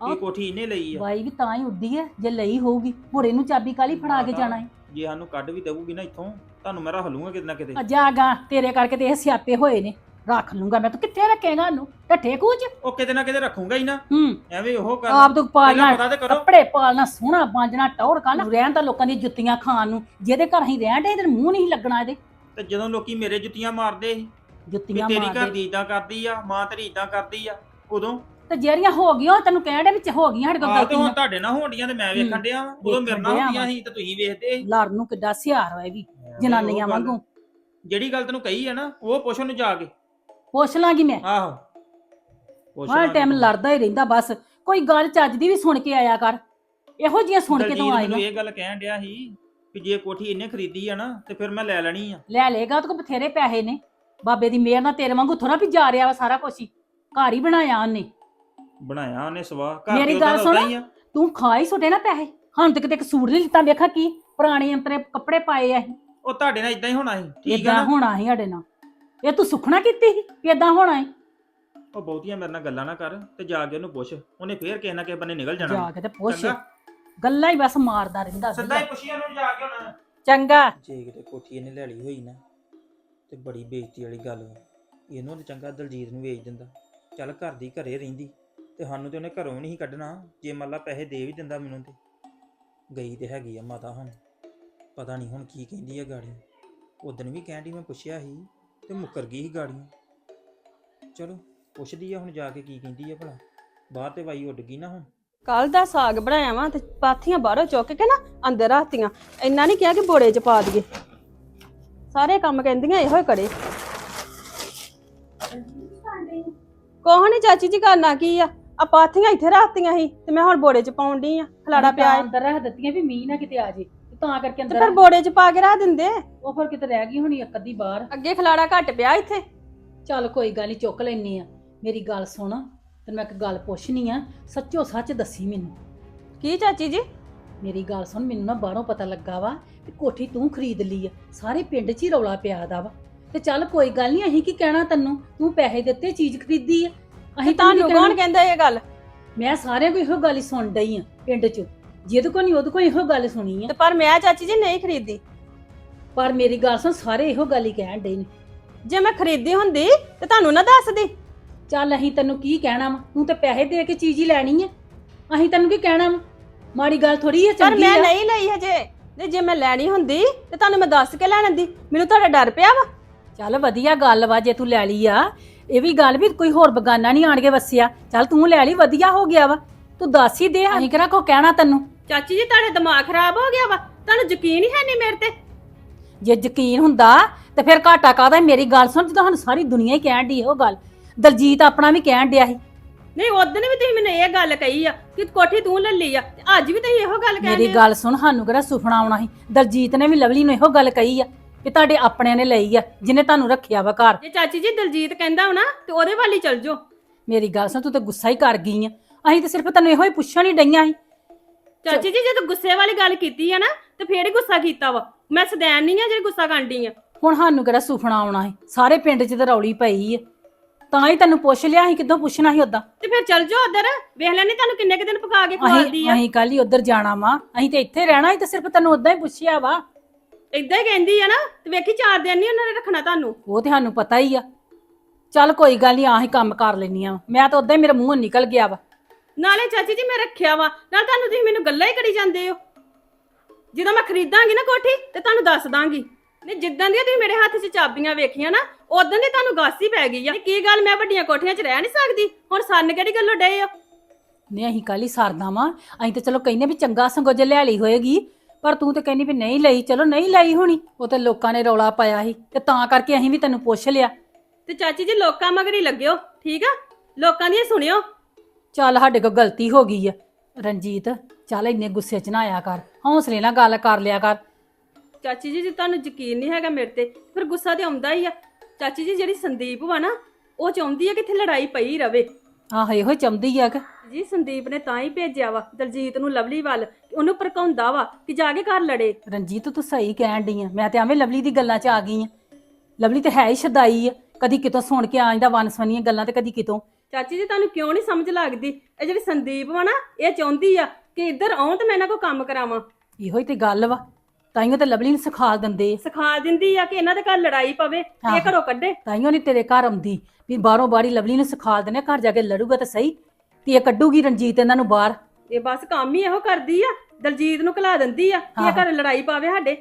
ਆਹ। ਇਹ ਕੋਠੀ ਇਹਨੇ ਲਈ ਆ। ਬਾਈ ਵੀ ਤਾਂ ਹੀ ਉੱਡੀ ਹੈ ਜੇ ਲਈ ਹੋਊਗੀ। ਹੁਣ ਇਹਨੂੰ ਚਾਬੀ ਕਾਲੀ ਫੜਾ ਕੇ ਜਾਣਾ ਹੈ ਜੇ ਸਾਨੂੰ ਕੱਢ ਵੀ ਦੇਊਗੀ ਨਾ ਇੱਥੋਂ ਤੁਹਾਨੂੰ ਮੈਂ ਰੱਖ ਲੂੰਗਾ ਕਿਤੇ ਨਾ ਕਿਤੇ। ਜਾਗਾ ਤੇਰੇ ਕਰਕੇ ਤੇ ਇਹ ਸਿਆਪੇ ਹੋਏ ਨੇ। ਰੱਖ ਲੂੰਗਾ ਮੈਂ। ਤੂੰ ਕਿੱਥੇ ਰੱਖੇਗਾ ਉਹਨੂੰ ਢੱਠੇ ਕੂਚ? ਉਹ ਕਿਤੇ ਨਾ ਕਿਤੇ ਰੱਖੂੰਗਾ ਹੀ ਨਾ। ਹੂੰ। ਐਵੇਂ ਉਹ ਕਰ। ਆਪ ਤੂੰ ਪਹਿਲਾਂ ਪਤਾ ਤੇ ਕਰੋ। ਕੱਪੜੇ ਪਾਲਣਾ ਸੋਹਣਾ ਬਾਂਝਣਾ ਟੌਰ ਕੱਲ ਰਹਿਣ ਤਾਂ ਲੋਕਾਂ ਦੀਆਂ ਜੁੱਤੀਆਂ ਖਾਣ ਨੂੰ। ਜਿਹਦੇ ਘਰ ਹੀ ਰਹਿਣ ਦੇ ਇਹਦੇ ਮੂੰਹ ਨਹੀਂ ਲੱਗਣਾ ਇਹਦੇ। ਤੇ ਜਦੋਂ ਲੋਕੀ ਮੇਰੇ ਜੁੱਤੀਆਂ ਮਾਰਦੇ ਸੀ ਵੀ ਜੁੱਤੀਆਂ ਤੇਰੀ ਘਰ ਮਾਰਦੇ ਦੀ ਇਦਾਂ ਕਰਦੀ ਆ ਮਾਂ ਤੇਰੀ ਇਦਾਂ ਕਰਦੀ ਆ ਉਦੋਂ। ਤੇ ਜਿਹੜੀਆਂ ਹੋ ਗਈਆਂ ਉਹ ਤੈਨੂੰ ਕਹਿਣ ਦੇ ਵਿੱਚ ਹੋ ਗਈਆਂ ਸਾਡੇ ਕੋਲ ਆਹ ਤੇ ਹੁਣ ਗਲਤੀਆਂ ਤੁਹਾਡੇ ਨਾਲ ਹੋਣਡੀਆਂ ਤੇ ਮੈਂ ਵੇਖਣ ਡਿਆ ਵਾਂ। ਉਦੋਂ ਮੇਰੇ ਨਾਲ ਵੇਖਣ ਡਿਆ ਹੁੰਦੀਆਂ ਵਾਂ। ਸੀ ਤੇ ਤੁਸੀਂ ਵੇਖਦੇ ਸੀ। ਨੂੰ ਕਿੱਡਾ ਸਿਹਾਰ ਹੋਏ ਵੀ ਜਨਾਨੀਆਂ ਉਹ ਗੱਲ- ਵਾਂਗੂ। ਜਿਹੜੀ ਗੱਲ ਤੈਨੂੰ ਕਹੀ ਆ ਨਾ ਉਹ ਪੁੱਛ ਉਹਨੂੰ ਜਾ ਕੇ। ਪੁੱਛ ਲਾਂਗੀ ਮੈਂ। ਆਹੋ। ਪੁੱਛ ਹਰ ਲਾਂਗੇ ਟਾਈਮ। ਲੜਦਾ ਹੀ ਰਹਿੰਦਾ ਬਸ। ਕੋਈ ਗੱਲ ਚੱਜ ਦੀ ਵੀ ਸੁਣ ਕੇ ਆਇਆ ਕਰ। ਇਹੋ ਜਿਹੀਆਂ ਸੁਣ ਕੇ ਦਲਜੀਤ ਤੂੰ ਮੈਨੂੰ ਆਏਗਾ ਇਹ ਗੱਲ ਕਹਿਣ ਡਿਆ ਸੀ ਕਿ ਜੇ ਕੋਠੀ ਇਹਨੇ ਖਰੀਦੀ ਆ ਨਾ ਤੇ ਫਿਰ ਮੈਂ ਲੈ ਲੈਣੀ ਆ। ਲੈ ਲੇਗਾ ਤੇ ਕੋ ਬਥੇਰੇ ਪੈਸੇ ਨੇ। ਬਾਬੇ ਦੀ ਮਿਹਰ ਨਾਲ ਤੇਰੇ ਵਾਂਗੂ ਥੋੜਾ ਵੀ ਜਾ ਰਿਹਾ ਵਾ ਸਾਰਾ ਕੁਝ ਹੀ। ਘਰ ਹੀ ਬਣਾਇਆ ਉਹਨੇ। ਬਣਾਇਆ ਉਹਨੇ ਸਵਾ ਘਰ ਮੇਰੀ ਗੱਲ ਉਹਦਾ ਸੁਣ। ਤੂੰ ਖਾ ਹੀ ਸੁੱਟੇ ਨਾ ਪੈਸੇ। ਹੁਣ ਤੱਕ ਤੇ ਇੱਕ ਸੂਟ ਨਹੀਂ ਲਿੱਤਾ। ਵੇਖਾ ਕੀ ਪੁਰਾਣੇ ਅੰਤਰੇ ਕੱਪੜੇ ਪਾਏ ਆ ਅਸੀਂ ਉਹ ਤੁਹਾਡੇ ਨਾਲ ਇਦਾਂ ਹੀ ਹੋਣਾ ਸੀ। ਠੀਕ ਆ ਇਦਾਂ ਨਾ? ਹੋਣਾ ਸੀ ਸਾਡੇ ਨਾਲ। ਇਹ ਤੂੰ ਸੁਖਣਾ ਕੀਤੀ ਸੀ ਕਿ ਇਦਾਂ ਹੋਣਾ ਹੈ ਉਹ ਬਹੁਤੀਆਂ ਮੇਰੇ ਨਾਲ ਗੱਲਾਂ ਨਾ ਕਰ ਤੇ ਜਾ ਕੇ ਉਹਨੂੰ ਪੁੱਛ। ਉਹਨੇ ਫੇਰ ਕਿਸੇ ਨਾ ਕਿਸੇ ਬੰਨੇ ਨਿਕਲ ਜਾਣਾ। ਜਾ ਕੇ ਤੇ ਪੁੱਛ। ਚੰਗਾ? ਗੱਲਾਂ ਹੀ ਬਸ ਮਾਰਦਾ ਰਹਿੰਦਾ ਸਿੱਧਾ ਹੀ ਸੀਗਾ। ਪੁੱਛੀ ਉਹਨੂੰ ਜਾ ਕੇ ਹੁਣ। ਚੰਗਾ। ਜੇ ਕਿਤੇ ਕੋਠੀ ਇਹਨੇ ਲੈ ਲਈ ਹੋਈ ਨਾ ਤੇ ਬੜੀ ਬੇਇੱਜ਼ਤੀ ਵਾਲੀ ਗੱਲ ਵਾ। ਇਹਨੂੰ ਤੇ ਚੰਗਾ ਦਲਜੀਤ ਨੂੰ ਵੇਚ ਦਿੰਦਾ। ਚੱਲ ਘਰ ਦੀ ਘਰੇ ਰਹਿੰਦੀ ਤੇ ਸਾਨੂੰ ਤੇ ਉਹਨੇ ਘਰੋਂ ਵੀ ਨਹੀਂ ਸੀ ਕੱਢਣਾ। ਜੇ ਮੰਨ ਲਾ ਪੈਸੇ ਦੇ ਵੀ ਦਿੰਦਾ ਮੈਨੂੰ ਤੇ। ਗਈ ਤੇ ਹੈਗੀ ਆ ਮਾਤਾ ਹੁਣ। ਪਤਾ ਨਹੀਂ ਹੁਣ ਕੀ ਕਹਿੰਦੀ ਆ ਗਾੜੀ। ਉਦੋਂ ਵੀ ਕਹਿੰਦੀ ਮੈਂ ਪੁੱਛਿਆ ਸੀ ਤੇ ਮੁੱਕਰ ਗਈ ਸੀ ਗਾੜੀ। ਚਲੋ ਪੁੱਛਦੀ ਆ ਹੁਣ ਜਾ ਕੇ ਕੀ ਕਹਿੰਦੀ ਆ ਭਲਾ। ਬਾਹਰ ਤੇ ਵਾਈ ਉੱਡ ਗਈ ਨਾ ਹੁਣ। ਕੱਲ ਦਾ ਸਾਗ ਬਣਾਇਆ ਵਾ ਤੇ ਪਾਥੀਆਂ ਬਾਹਰੋਂ ਚੁੱਕ ਕੇ ਨਾ ਅੰਦਰ ਰੱਖਤੀਆਂ। ਇੰਨਾ ਨਹੀਂ ਕਿਹਾ ਕਿ ਬੋੜੇ 'ਚ ਪਾ ਦਈਏ। ਸਾਰੇ ਕੰਮ ਕਹਿੰਦੀਆਂ ਇਹੋ ਹੀ ਕਰੇ। ਕੋਹ ਨੀ ਚਾਚੀ ਜੀ ਕਰਨਾ ਕੀ ਆ? ਆ ਪਾਥੀਆਂ ਇੱਥੇ ਰੱਖਤੀਆਂ ਸੀ ਤੇ ਮੈਂ ਹੁਣ ਬੋੜੇ 'ਚ ਪਾਉਣ ਡਈ ਆ। ਖਲਾੜਾ ਪਿਆ ਏ। ਅੰਦਰ ਰੱਖ ਦਿੱਤੀਆਂ ਵੀ ਮੀਂਹ ਨਾ ਕਿਤੇ ਆ ਜੇ। ਤੇ ਕਰਕੇ ਤੇ ਅੰਦਰ ਫਿਰ ਬੋੜੇ 'ਚ ਪਾ ਕੇ ਰੱਖ ਦਿੰਦੇ? ਉਹ ਫਿਰ ਕਿਤੇ ਰਹਿ ਗਈ ਹੋਣੀ ਇੱਕ ਅੱਧੀ ਬਾਹਰ। ਅੱਗੇ ਖਲਾੜਾ ਘੱਟ ਪਿਆ ਇੱਥੇ? ਚੱਲ ਕੋਈ ਗੱਲ ਨਹੀਂ ਚੁੱਕ ਲੈਣੀ ਆ। ਮੇਰੀ ਗੱਲ ਸੁਣ ਤੈਨੂੰ ਮੈਂ ਇੱਕ ਗੱਲ ਪੁੱਛਣੀ ਆ ਸੱਚੋ ਸੱਚ ਦੱਸੀ ਮੈਨੂੰ। ਕੀ ਚਾਚੀ ਜੀ? ਮੇਰੀ ਗੱਲ ਸੁਣ ਮੈਨੂੰ ਨਾ ਬਾਹਰੋਂ ਪਤਾ ਲੱਗਾ ਵਾ ਕਿ ਕੋਠੀ ਤੂੰ ਖਰੀਦ ਲਈ ਆ। ਸਾਰੇ ਪਿੰਡ 'ਚ ਹੀ ਰੌਲਾ ਪਿਆ ਦਾ ਵਾ। ਤੇ ਚੱਲ ਕੋਈ ਗੱਲ ਨਹੀਂ ਅਸੀਂ ਕੀ ਕਹਿਣਾ ਤੈਨੂੰ? ਤੂੰ ਪੈਸੇ ਦਿੱਤੇ ਚੀਜ਼ ਖਰੀਦੀ ਆ। ਅਸੀਂ ਤੁਹਾਨੂੰ ਕਹਿਣਾ? ਕੌਣ ਕਹਿੰਦਾ ਇਹ ਗੱਲ? ਮੈਂ ਸਾਰਿਆਂ ਕੋ ਇਹੋ ਗੱਲ ਹੀ ਸੁਣ ਡਈ ਆ ਪਿੰਡ 'ਚ। ਜਿਹਦੇ ਕੋ ਨਹੀਂ ਉਹਦੇ ਕੋ ਇਹੋ ਗੱਲ ਸੁਣੀ ਆ। ਤੇ ਪਰ ਮੈਂ ਚਾਚੀ ਜੀ ਨਹੀਂ ਖਰੀਦੀ। ਪਰ ਮੇਰੀ ਗੱਲ ਸੁਣ ਸਾਰੇ ਇਹੋ ਗੱਲ ਹੀ ਕਹਿਣ ਡੇ ਨੇ। ਜੇ ਮੈਂ ਖਰੀਦੀ ਹੁੰਦੀ ਤੇ ਤੁਹਾਨੂੰ ਨਾ ਦੱਸਦੀ। ਚੱਲ ਅਸੀਂ ਤੈਨੂੰ ਕੀ ਕਹਿਣਾ ਵਾ? ਤੂੰ ਤੇ ਪੈਸੇ ਦੇ ਕੇ ਚੀਜ਼ ਹੀ ਲੈਣੀ ਆ। ਅਸੀਂ ਤੈਨੂੰ ਕੀ ਕਹਿਣਾ ਵਾ? ਮਾੜੀ ਗੱਲ ਥੋੜੀ ਆ ਪਰ ਚੰਗੀ ਮੈਂ ਆ। ਨਹੀਂ ਲਈ ਹਜੇ। ਤੇ ਜੇ ਮੈਂ ਲੈਣੀ ਹੁੰਦੀ ਤੇ ਤੁਹਾਨੂੰ ਮੈਂ ਦੱਸ ਕੇ ਲੈਣ ਦੀ। ਮੈਨੂੰ ਤੁਹਾਡਾ ਡਰ ਪਿਆ ਵਾ। ਚੱਲ ਵਧੀਆ ਗੱਲ ਵਾ ਜੇ ਤੂੰ ਲੈ ਲਈ ਆ। ਇਹ ਵੀ ਗੱਲ ਵੀ ਕੋਈ ਹੋਰ ਬਗਾਨਾ ਨਹੀਂ ਆਣ ਕੇ ਵਸਿਆ। ਚੱਲ ਤੂੰ ਲੈ ਲਈ ਵਧੀਆ ਹੋ ਗਿਆ ਵਾ। ਤੂੰ ਦੱਸ ਹੀ ਦੇ ਅਸੀਂ ਕਿਹੜਾ ਕੋ ਕਹਿਣਾ ਤੈਨੂੰ? ਚਾਚੀ ਜੀ ਤੁਹਾਡਾ ਦਿਮਾਗ ਖਰਾਬ ਹੋ ਗਿਆ ਵਾ। ਤੁਹਾਨੂੰ ਯਕੀਨ ਹੀ ਹੈ ਨਹੀਂ ਮੇਰੇ ਤੇ? ਜੇ ਯਕੀਨ ਹੁੰਦਾ ਤੇ ਫਿਰ ਘਾਟਾ ਕਾਦਾ ਮੇਰੀ ਗੱਲ ਸੁਣ ਜਦੋਂ ਸਾਨੂੰ ਸਾਰੀ ਦੁਨੀਆ ਹੀ ਕਹਿਣ ਦੀ ਉਹ ਗੱਲ ਦਲਜੀਤ ਆਪਣਾ ਵੀ ਕਹਿਣ ਡਿਆ ਸੀ। ਨਹੀਂ ਉਦੋਂ ਵੀ ਤੁਸੀਂ ਮੈਨੂੰ ਇਹ ਗੱਲ ਕਹੀ ਆ ਕਿ ਕੋਠੀ ਤੂੰ ਲੈ ਲਈ ਆ ਤੇ ਅੱਜ ਵੀ ਤੁਸੀਂ ਇਹੋ ਗੱਲ ਮੇਰੀ ਕਹਿੰਦੇ ਆ ਗੱਲ ਸੁਣ ਸਾਨੂੰ ਕਿਹੜਾ ਸੁਪਨਾ ਆਉਣਾ ਸੀ? ਦਲਜੀਤ ਨੇ ਵੀ ਲਵਲੀ ਨੂੰ ਇਹੋ ਗੱਲ ਕਹੀ ਆ ਕਿ ਤੁਹਾਡੇ ਆਪਣਿਆਂ ਨੇ ਲਈ ਆ ਜਿਹਨੇ ਤੁਹਾਨੂੰ ਰੱਖਿਆ ਵਾ ਘਰ। ਜੇ ਚਾਚੀ ਜੀ ਦਲਜੀਤ ਕਹਿੰਦਾ ਹੋਣਾ ਤੇ ਉਹਦੇ ਵੱਲ ਹੀ ਚੱਲ ਜਾਓ। ਮੇਰੀ ਗੱਲ ਸੁਣ ਤੂੰ ਤੇ ਗੁੱਸਾ ਹੀ ਕਰ ਗਈ ਆ। ਅਸੀਂ ਤੇ ਸਿਰਫ ਤੈਨੂੰ ਇਹੋ ਹੀ ਪੁੱਛਣ ਹੀ ਡਈਆਂ ਸੀ। ਚਾਚੀ ਜੀ ਜਦੋਂ ਗੁੱਸੇ ਵਾਲੀ ਗੱਲ ਕੀਤੀ ਆ ਨਾ ਤੇ ਫੇਰ ਹੀ ਗੁੱਸਾ ਕੀਤਾ ਵਾ। ਮੈਂ ਸਦੈਨ ਨਹੀਂ ਆ ਜਿਹੜੀ ਗੁੱਸਾ ਕਰਦੀ ਆ। ਹੁਣ ਸਾਨੂੰ ਕਿਹੜਾ ਸੁਪਨਾ ਆਉਣਾ ਸੀ? ਸਾਰੇ ਪਿੰਡ 'ਚ ਤੇ ਰੌਲੀ ਪਈ ਆ। ਤਾਂ ਹੀ ਤੈਨੂੰ ਪੁੱਛ ਲਿਆ ਸੀ ਕਿੱਦੋਂ ਪੁੱਛਣਾ ਸੀ ਉਦਾਂ ਤੇ ਫਿਰ ਚੱਲ ਜਾਓ ਉਧਰ। ਵੇਖ ਲੈਣੀ ਤੁਹਾਨੂੰ ਕਿੰਨੇ ਕੁ ਦਿਨ ਪਕਾ ਕੇ ਖਵਾਲਦੀ ਅਸੀਂ ਆ। ਅਸੀਂ ਕੱਲ ਹੀ ਉਧਰ ਜਾਣਾ ਵਾ। ਅਸੀਂ ਤੇ ਇੱਥੇ ਰਹਿਣਾ ਸੀ ਤੇ ਸਿਰਫ ਤੈਨੂੰ ਉਦਾਂ ਹੀ ਪੁੱਛਿਆ ਵਾ। ਇਦਾਂ ਹੀ ਕਹਿੰਦੀ ਆ ਨਾ ਤੇ ਵੇਖੀ ਚਾਰ ਦਿਨ ਨਹੀਂ ਉਹਨਾਂ ਨੇ ਰੱਖਣਾ ਤੁਹਾਨੂੰ। ਉਹ ਤੇ ਸਾਨੂੰ ਪਤਾ ਹੀ ਆ। ਚੱਲ ਕੋਈ ਗੱਲ ਨਹੀਂ ਆਹੀ ਕੰਮ ਕਰ ਲੈਣੀ ਆ। ਮੈਂ ਤਾਂ ਉਦਾਂ ਹੀ ਮੇਰਾ ਮੂੰਹ ਨਿਕਲ ਗਿਆ ਵਾ। ਨਾਲੇ ਚਾਚੀ ਜੀ ਮੈਂ ਰੱਖਿਆ ਵਾ ਨਾਲ ਤੁਹਾਨੂੰ ਤੁਸੀਂ ਮੈਨੂੰ ਗੱਲਾਂ ਹੀ ਕਰੀ ਜਾਂਦੇ ਹੋ। ਜਦੋਂ ਮੈਂ ਖਰੀਦਾਂਗੀ ਨਾ ਕੋਠੀ ਤੇ ਤੁਹਾਨੂੰ ਦੱਸ ਦਾਂਗੀ। ਨਹੀਂ ਜਿੱਦਾਂ ਦੀਆਂ ਤੁਸੀਂ ਮੇਰੇ ਹੱਥ 'ਚ ਚਾਬੀਆਂ ਵੇਖੀਆਂ ਨਾ ਉਦੋਂ ਦੀ ਤੁਹਾਨੂੰ ਗਾਸੀ ਪੈ ਗਈ ਆ। ਕੀ ਗੱਲ ਮੈਂ ਵੱਡੀਆਂ ਕੋਠੀਆਂ 'ਚ ਰਹਿ ਨਹੀਂ ਸਕਦੀ? ਹੁਣ ਸੰਨ ਕਿਹੜੀ ਗੱਲੋਂ ਡਏ ਹੋ? ਨਹੀਂ ਅਸੀਂ ਕੱਲ ਸਰਦਾ ਵਾਂ। ਅਸੀਂ ਤੇ ਚਲੋ ਕਹਿੰਦੇ ਵੀ ਚੰਗਾ ਸੰਗੋ ਜੇ ਲੈ ਲਈ ਹੋਏਗੀ ਪਰ ਤੂੰ ਤੇ ਕਹਿੰਦੀ ਵੀ ਨਹੀਂ ਲਈ ਚਲੋ ਨਹੀਂ ਲਈ ਹੋਣੀ। ਉਹ ਤੇ ਲੋਕਾਂ ਨੇ ਰੌਲਾ ਪਾਇਆ ਸੀ ਤੇ ਤਾਂ ਕਰਕੇ ਅਸੀਂ ਵੀ ਤੈਨੂੰ ਪੁੱਛ ਲਿਆ। ਤੇ ਚਾਚੀ ਜੀ ਲੋਕਾਂ ਮਗਰ ਹੀ ਲੱਗਿਓ ਠੀਕ ਆ? ਲੋਕਾਂ ਦੀਆਂ ਸੁਣਿਓ। ਚੱਲ ਸਾਡੇ ਕੋਲ ਗਲਤੀ ਹੋ ਗਈ ਆ। ਰਣਜੀਤ ਚੱਲ ਇੰਨੇ ਗੁੱਸੇ 'ਚ ਨਾ ਆਇਆ ਕਰ। ਹੌਸਲੇ ਨਾਲ ਗੱਲ ਕਰ ਲਿਆ ਕਰ। ਚਾਚੀ ਜੀ ਜੇ ਤੁਹਾਨੂੰ ਯਕੀਨ ਨਹੀਂ ਹੈਗਾ ਮੇਰੇ ਤੇ ਫਿਰ ਗੁੱਸਾ ਤੇ ਆਉਂਦਾ ਹੀ ਆ। ਚਾਚੀ ਜੀ ਜਿਹੜੀ ਸੰਦੀਪ ਵਾ ਨਾ ਉਹ ਚਾਹੁੰਦੀ ਆ ਕਿ ਇੱਥੇ ਲੜਾਈ ਪਈ ਰਵੇ। ਆਹ ਇਹੋ ਹੀ ਚੰਦੀ ਆ ਕਿ? ਜੀ ਸੰਦੀਪ ਨੇ ਤਾਂ ਹੀ ਭੇਜਿਆ ਵਾ ਦਲਜੀਤ ਨੂੰ ਲਵਲੀ ਵੱਲ ਕਿ ਉਹਨੂੰ ਭੜਕਾਉਂਦਾ ਵਾ ਕਿ ਜਾ ਕੇ ਘਰ ਲੜੇ। ਰਣਜੀਤ ਤੂੰ ਸਹੀ ਕਹਿਣ ਡਈ ਆ। ਮੈਂ ਤੇ ਐਵੇਂ ਲਵਲੀ ਦੀ ਗੱਲਾਂ 'ਚ ਆ ਗਈ ਆ। ਲਵਲੀ ਤੇ ਹੈ ਹੀ ਸ਼ਦਾਈ ਆ। ਕਦੀ ਕਿਤੋਂ ਸੁਣ ਕੇ ਆ ਜਾਂਦਾ ਵਨਸਵਨੀਆਂ ਗੱਲਾਂ ਤੇ ਕਦੀ ਕਿਤੋਂ। ਚਾਚੀ ਜੀ ਤੁਹਾਨੂੰ ਕਿਉਂ ਨਹੀਂ ਸਮਝ ਲੱਗਦੀ? ਇਹ ਜਿਹੜੀ ਸੰਦੀਪ ਵਾ ਨਾ ਇਹ ਚਾਹੁੰਦੀ ਆ ਕਿ ਇੱਧਰ ਆਉਣ ਤੇ ਮੈਂ ਇਹਨਾਂ ਕੋ ਕੰਮ ਕਰਾਵਾਂ। ਇਹੋ ਹੀ ਤੇ ਗੱਲ ਵਾ। ਤਾਈਓ ਤੇ ਲਵਲੀ ਨੂੰ ਸਿਖਾ ਦਿੰਦੇ। ਸਿਖਾ ਦਿੰਦੀ ਆ ਕਿ ਇਹਨਾਂ ਦੇ ਘਰ ਲੜਾਈ ਪਵੇ ਤੇ ਇਹ। ਘਰੋਂ ਕੱਢੇ। ਤਾਈਓ ਨਹੀਂ ਤੇਰੇ ਘਰ ਆਉਂਦੀ। ਵੀ ਬਾਹਰੋਂ ਬਾਰੀ ਲਵਲੀ ਨੂੰ ਸਿਖਾ ਦਿੰਦੇ ਆ, ਘਰ ਜਾ ਕੇ ਲੜੂਗਾ ਤਾਂ ਸਹੀ। ਤੇ ਇਹ ਕੱਢੂਗੀ ਰਣਜੀਤ ਇਹਨਾਂ ਨੂੰ ਬਾਹਰ। ਇਹ ਬਸ ਕੰਮ ਹੀ ਇਹੋ ਕਰਦੀ ਆ ਦਲਜੀਤ ਨੂੰ ਘਲਾ ਦਿੰਦੀ ਆ ਕਿ ਇਹ। ਘਰ ਲੜਾਈ ਪਾਵੇ ਸਾਡੇ।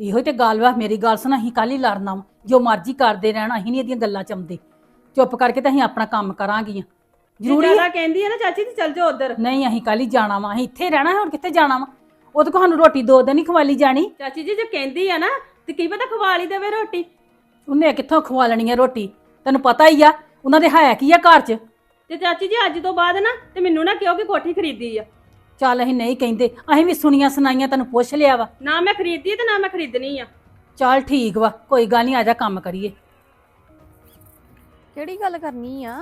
ਇਹੋ ਹੀ ਤੇ ਗੱਲ ਵਾ ਮੇਰੀ ਗੱਲ ਸੁਣ ਅਸੀਂ ਕੱਲ ਹੀ ਲੜਨਾ ਵਾ। ਜੋ ਮਰਜ਼ੀ ਕਰਦੇ ਰਹਿਣਾ ਅਸੀਂ ਨਹੀਂ ਇਹਦੀਆਂ ਗੱਲਾਂ ਚ ਆਉਂਦੇ। ਚੁੱਪ ਕਰਕੇ ਤਾਂ ਅਸੀਂ ਆਪਣਾ ਕੰਮ ਕਰਾਂਗੀਆਂ। ਜ਼ਰੂਰੀ? ਜ਼ਿਆਦਾ ਕਹਿੰਦੀ ਆ ਨਾ ਚਾਚੀ ਜੀ ਚੱਲ ਜਾਓ ਉਧਰ। ਨਹੀਂ ਅਸੀਂ ਕੱਲ ਹੀ ਜਾਣਾ ਵਾ। ਅਸੀਂ ਇੱਥੇ ਰਹਿਣਾ ਹੋਰ ਕਿੱਥੇ ਜਾਣਾ ਵਾ? ਉਹ ਤਾਂ ਸਾਨੂੰ ਰੋਟੀ ਦੋ ਦਿਨ ਹੀ ਖਵਾਲੀ ਜਾਣੀ। ਚਾਚੀ ਜੀ ਜੇ ਕਹਿੰਦੀ ਆ ਨਾ ਤੇ ਕੀ ਪਤਾ ਖਵਾ ਲਈ ਦੇਵੇ ਰੋਟੀ? ਉਹਨੇ ਕਿੱਥੋਂ ਖਵਾ ਲੈਣੀ ਆ ਰੋਟੀ? ਤੈਨੂੰ ਪਤਾ ਹੀ ਆ ਉਹਨਾਂ ਦੇ ਹੈ ਕੀ ਆ ਘਰ 'ਚ? ਤੇ ਚਾਚੀ ਜੀ ਅੱਜ ਤੋਂ ਬਾਅਦ ਨਾ ਤੇ ਮੈਨੂੰ ਨਾ ਕਿਹਾ ਕਿ ਕੋਠੀ ਖਰੀਦੀ ਆ। ਚੱਲ ਅਸੀਂ ਨਹੀਂ ਕਹਿੰਦੇ ਅਸੀਂ ਵੀ ਸੁਣੀਆਂ ਸੁਣਾਈਆਂ ਤੈਨੂੰ ਪੁੱਛ ਲਿਆ ਵਾ। ਨਾ ਮੈਂ ਖਰੀਦੀ ਤੇ ਨਾ ਮੈਂ ਖਰੀਦਣੀ ਆ। ਚੱਲ ਠੀਕ ਵਾ ਕੋਈ ਗੱਲ ਨਹੀਂ ਆ ਜਾ ਕੰਮ ਕਰੀਏ। ਕਿਹੜੀ ਗੱਲ ਕਰਨੀ ਆ?